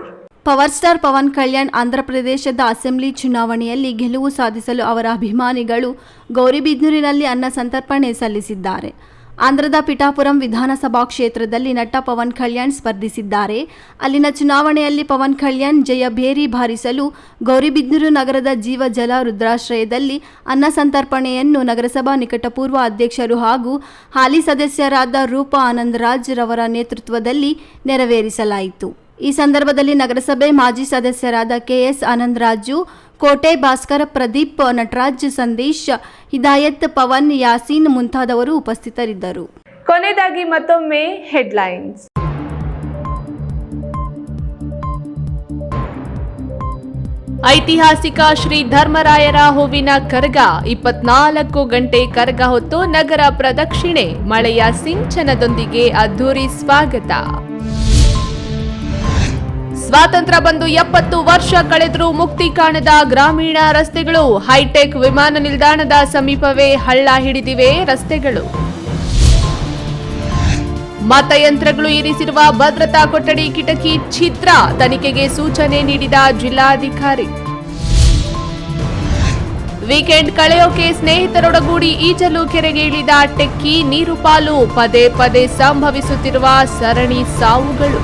ಪವರ್ ಸ್ಟಾರ್ ಪವನ್ ಕಲ್ಯಾಣ್ ಆಂಧ್ರಪ್ರದೇಶದ ಅಸೆಂಬ್ಲಿ ಚುನಾವಣೆಯಲ್ಲಿ ಗೆಲುವು ಸಾಧಿಸಲು ಅವರ ಅಭಿಮಾನಿಗಳು ಗೌರಿಬಿದನೂರಿನಲ್ಲಿ ಅನ್ನ ಸಂತರ್ಪಣೆ ಸಲ್ಲಿಸಿದ್ದಾರೆ. ಆಂಧ್ರದ ಪಿಠಾಪುರಂ ವಿಧಾನಸಭಾ ಕ್ಷೇತ್ರದಲ್ಲಿ ನಟ ಪವನ್ ಕಲ್ಯಾಣ್ ಸ್ಪರ್ಧಿಸಿದ್ದಾರೆ. ಅಲ್ಲಿನ ಚುನಾವಣೆಯಲ್ಲಿ ಪವನ್ ಕಲ್ಯಾಣ್ ಜಯ ಭೇರಿ ಬಾರಿಸಲು ಗೌರಿಬಿದನೂರು ನಗರದ ಜೀವಜಲ ರುದ್ರಾಶ್ರಯದಲ್ಲಿ ಅನ್ನ ಸಂತರ್ಪಣೆಯನ್ನು ನಗರಸಭಾ ನಿಕಟಪೂರ್ವ ಅಧ್ಯಕ್ಷರು ಹಾಗೂ ಹಾಲಿ ಸದಸ್ಯರಾದ ರೂಪಾ ಆನಂದರಾಜ್ ರವರ ನೇತೃತ್ವದಲ್ಲಿ ನೆರವೇರಿಸಲಾಯಿತು. ಈ ಸಂದರ್ಭದಲ್ಲಿ ನಗರಸಭೆ ಮಾಜಿ ಸದಸ್ಯರಾದ ಕೆಎಸ್ ಆನಂದರಾಜು ಕೋಟೆ ಭಾಸ್ಕರ ಪ್ರದೀಪ್ ನಟರಾಜ್ ಸಂದೇಶ್, ಹಿದಾಯತ್ ಪವನ್, ಯಾಸೀನ್ ಮುಂತಾದವರು ಉಪಸ್ಥಿತರಿದ್ದರು. ಕೊನೆಯದಾಗಿ ಮತ್ತೊಮ್ಮೆ ಹೆಡ್ಲೈನ್ಸ್. ಐತಿಹಾಸಿಕ ಶ್ರೀ ಧರ್ಮರಾಯರ ಹೂವಿನ ಕರ್ಗ, ಇಪ್ಪತ್ನಾಲ್ಕು ಗಂಟೆ ಕರ್ಗ ಹೊತ್ತು ನಗರ ಪ್ರದಕ್ಷಿಣೆ, ಮಳೆಯ ಸಿಂಚನದೊಂದಿಗೆ ಅದ್ದೂರಿ ಸ್ವಾಗತ. ಸ್ವಾತಂತ್ರ್ಯ ಬಂದು ಎಪ್ಪತ್ತು ವರ್ಷ ಕಳೆದರೂ ಮುಕ್ತಿ ಕಾಣದ ಗ್ರಾಮೀಣ ರಸ್ತೆಗಳು, ಹೈಟೆಕ್ ವಿಮಾನ ನಿಲ್ದಾಣದ ಸಮೀಪವೇ ಹಳ್ಳ ಹಿಡಿದಿವೆ ರಸ್ತೆಗಳು. ಮತಯಂತ್ರಗಳು ಇರಿಸಿರುವ ಭದ್ರತಾ ಕೊಠಡಿ ಕಿಟಕಿ ಛಿದ್ರ ತನಿಖೆಗೆ ಸೂಚನೆ ನೀಡಿದ ಜಿಲ್ಲಾಧಿಕಾರಿ. ವೀಕೆಂಡ್ ಕಳೆಯೋಕೆ ಸ್ನೇಹಿತರೊಡಗೂಡಿ ಈಜಲು ಕೆರೆಗೆ ಇಳಿದ ಟೆಕ್ಕಿ ನೀರು ಪಾಲು ಪದೇ ಪದೇ ಸಂಭವಿಸುತ್ತಿರುವ ಸರಣಿ ಸಾವುಗಳು.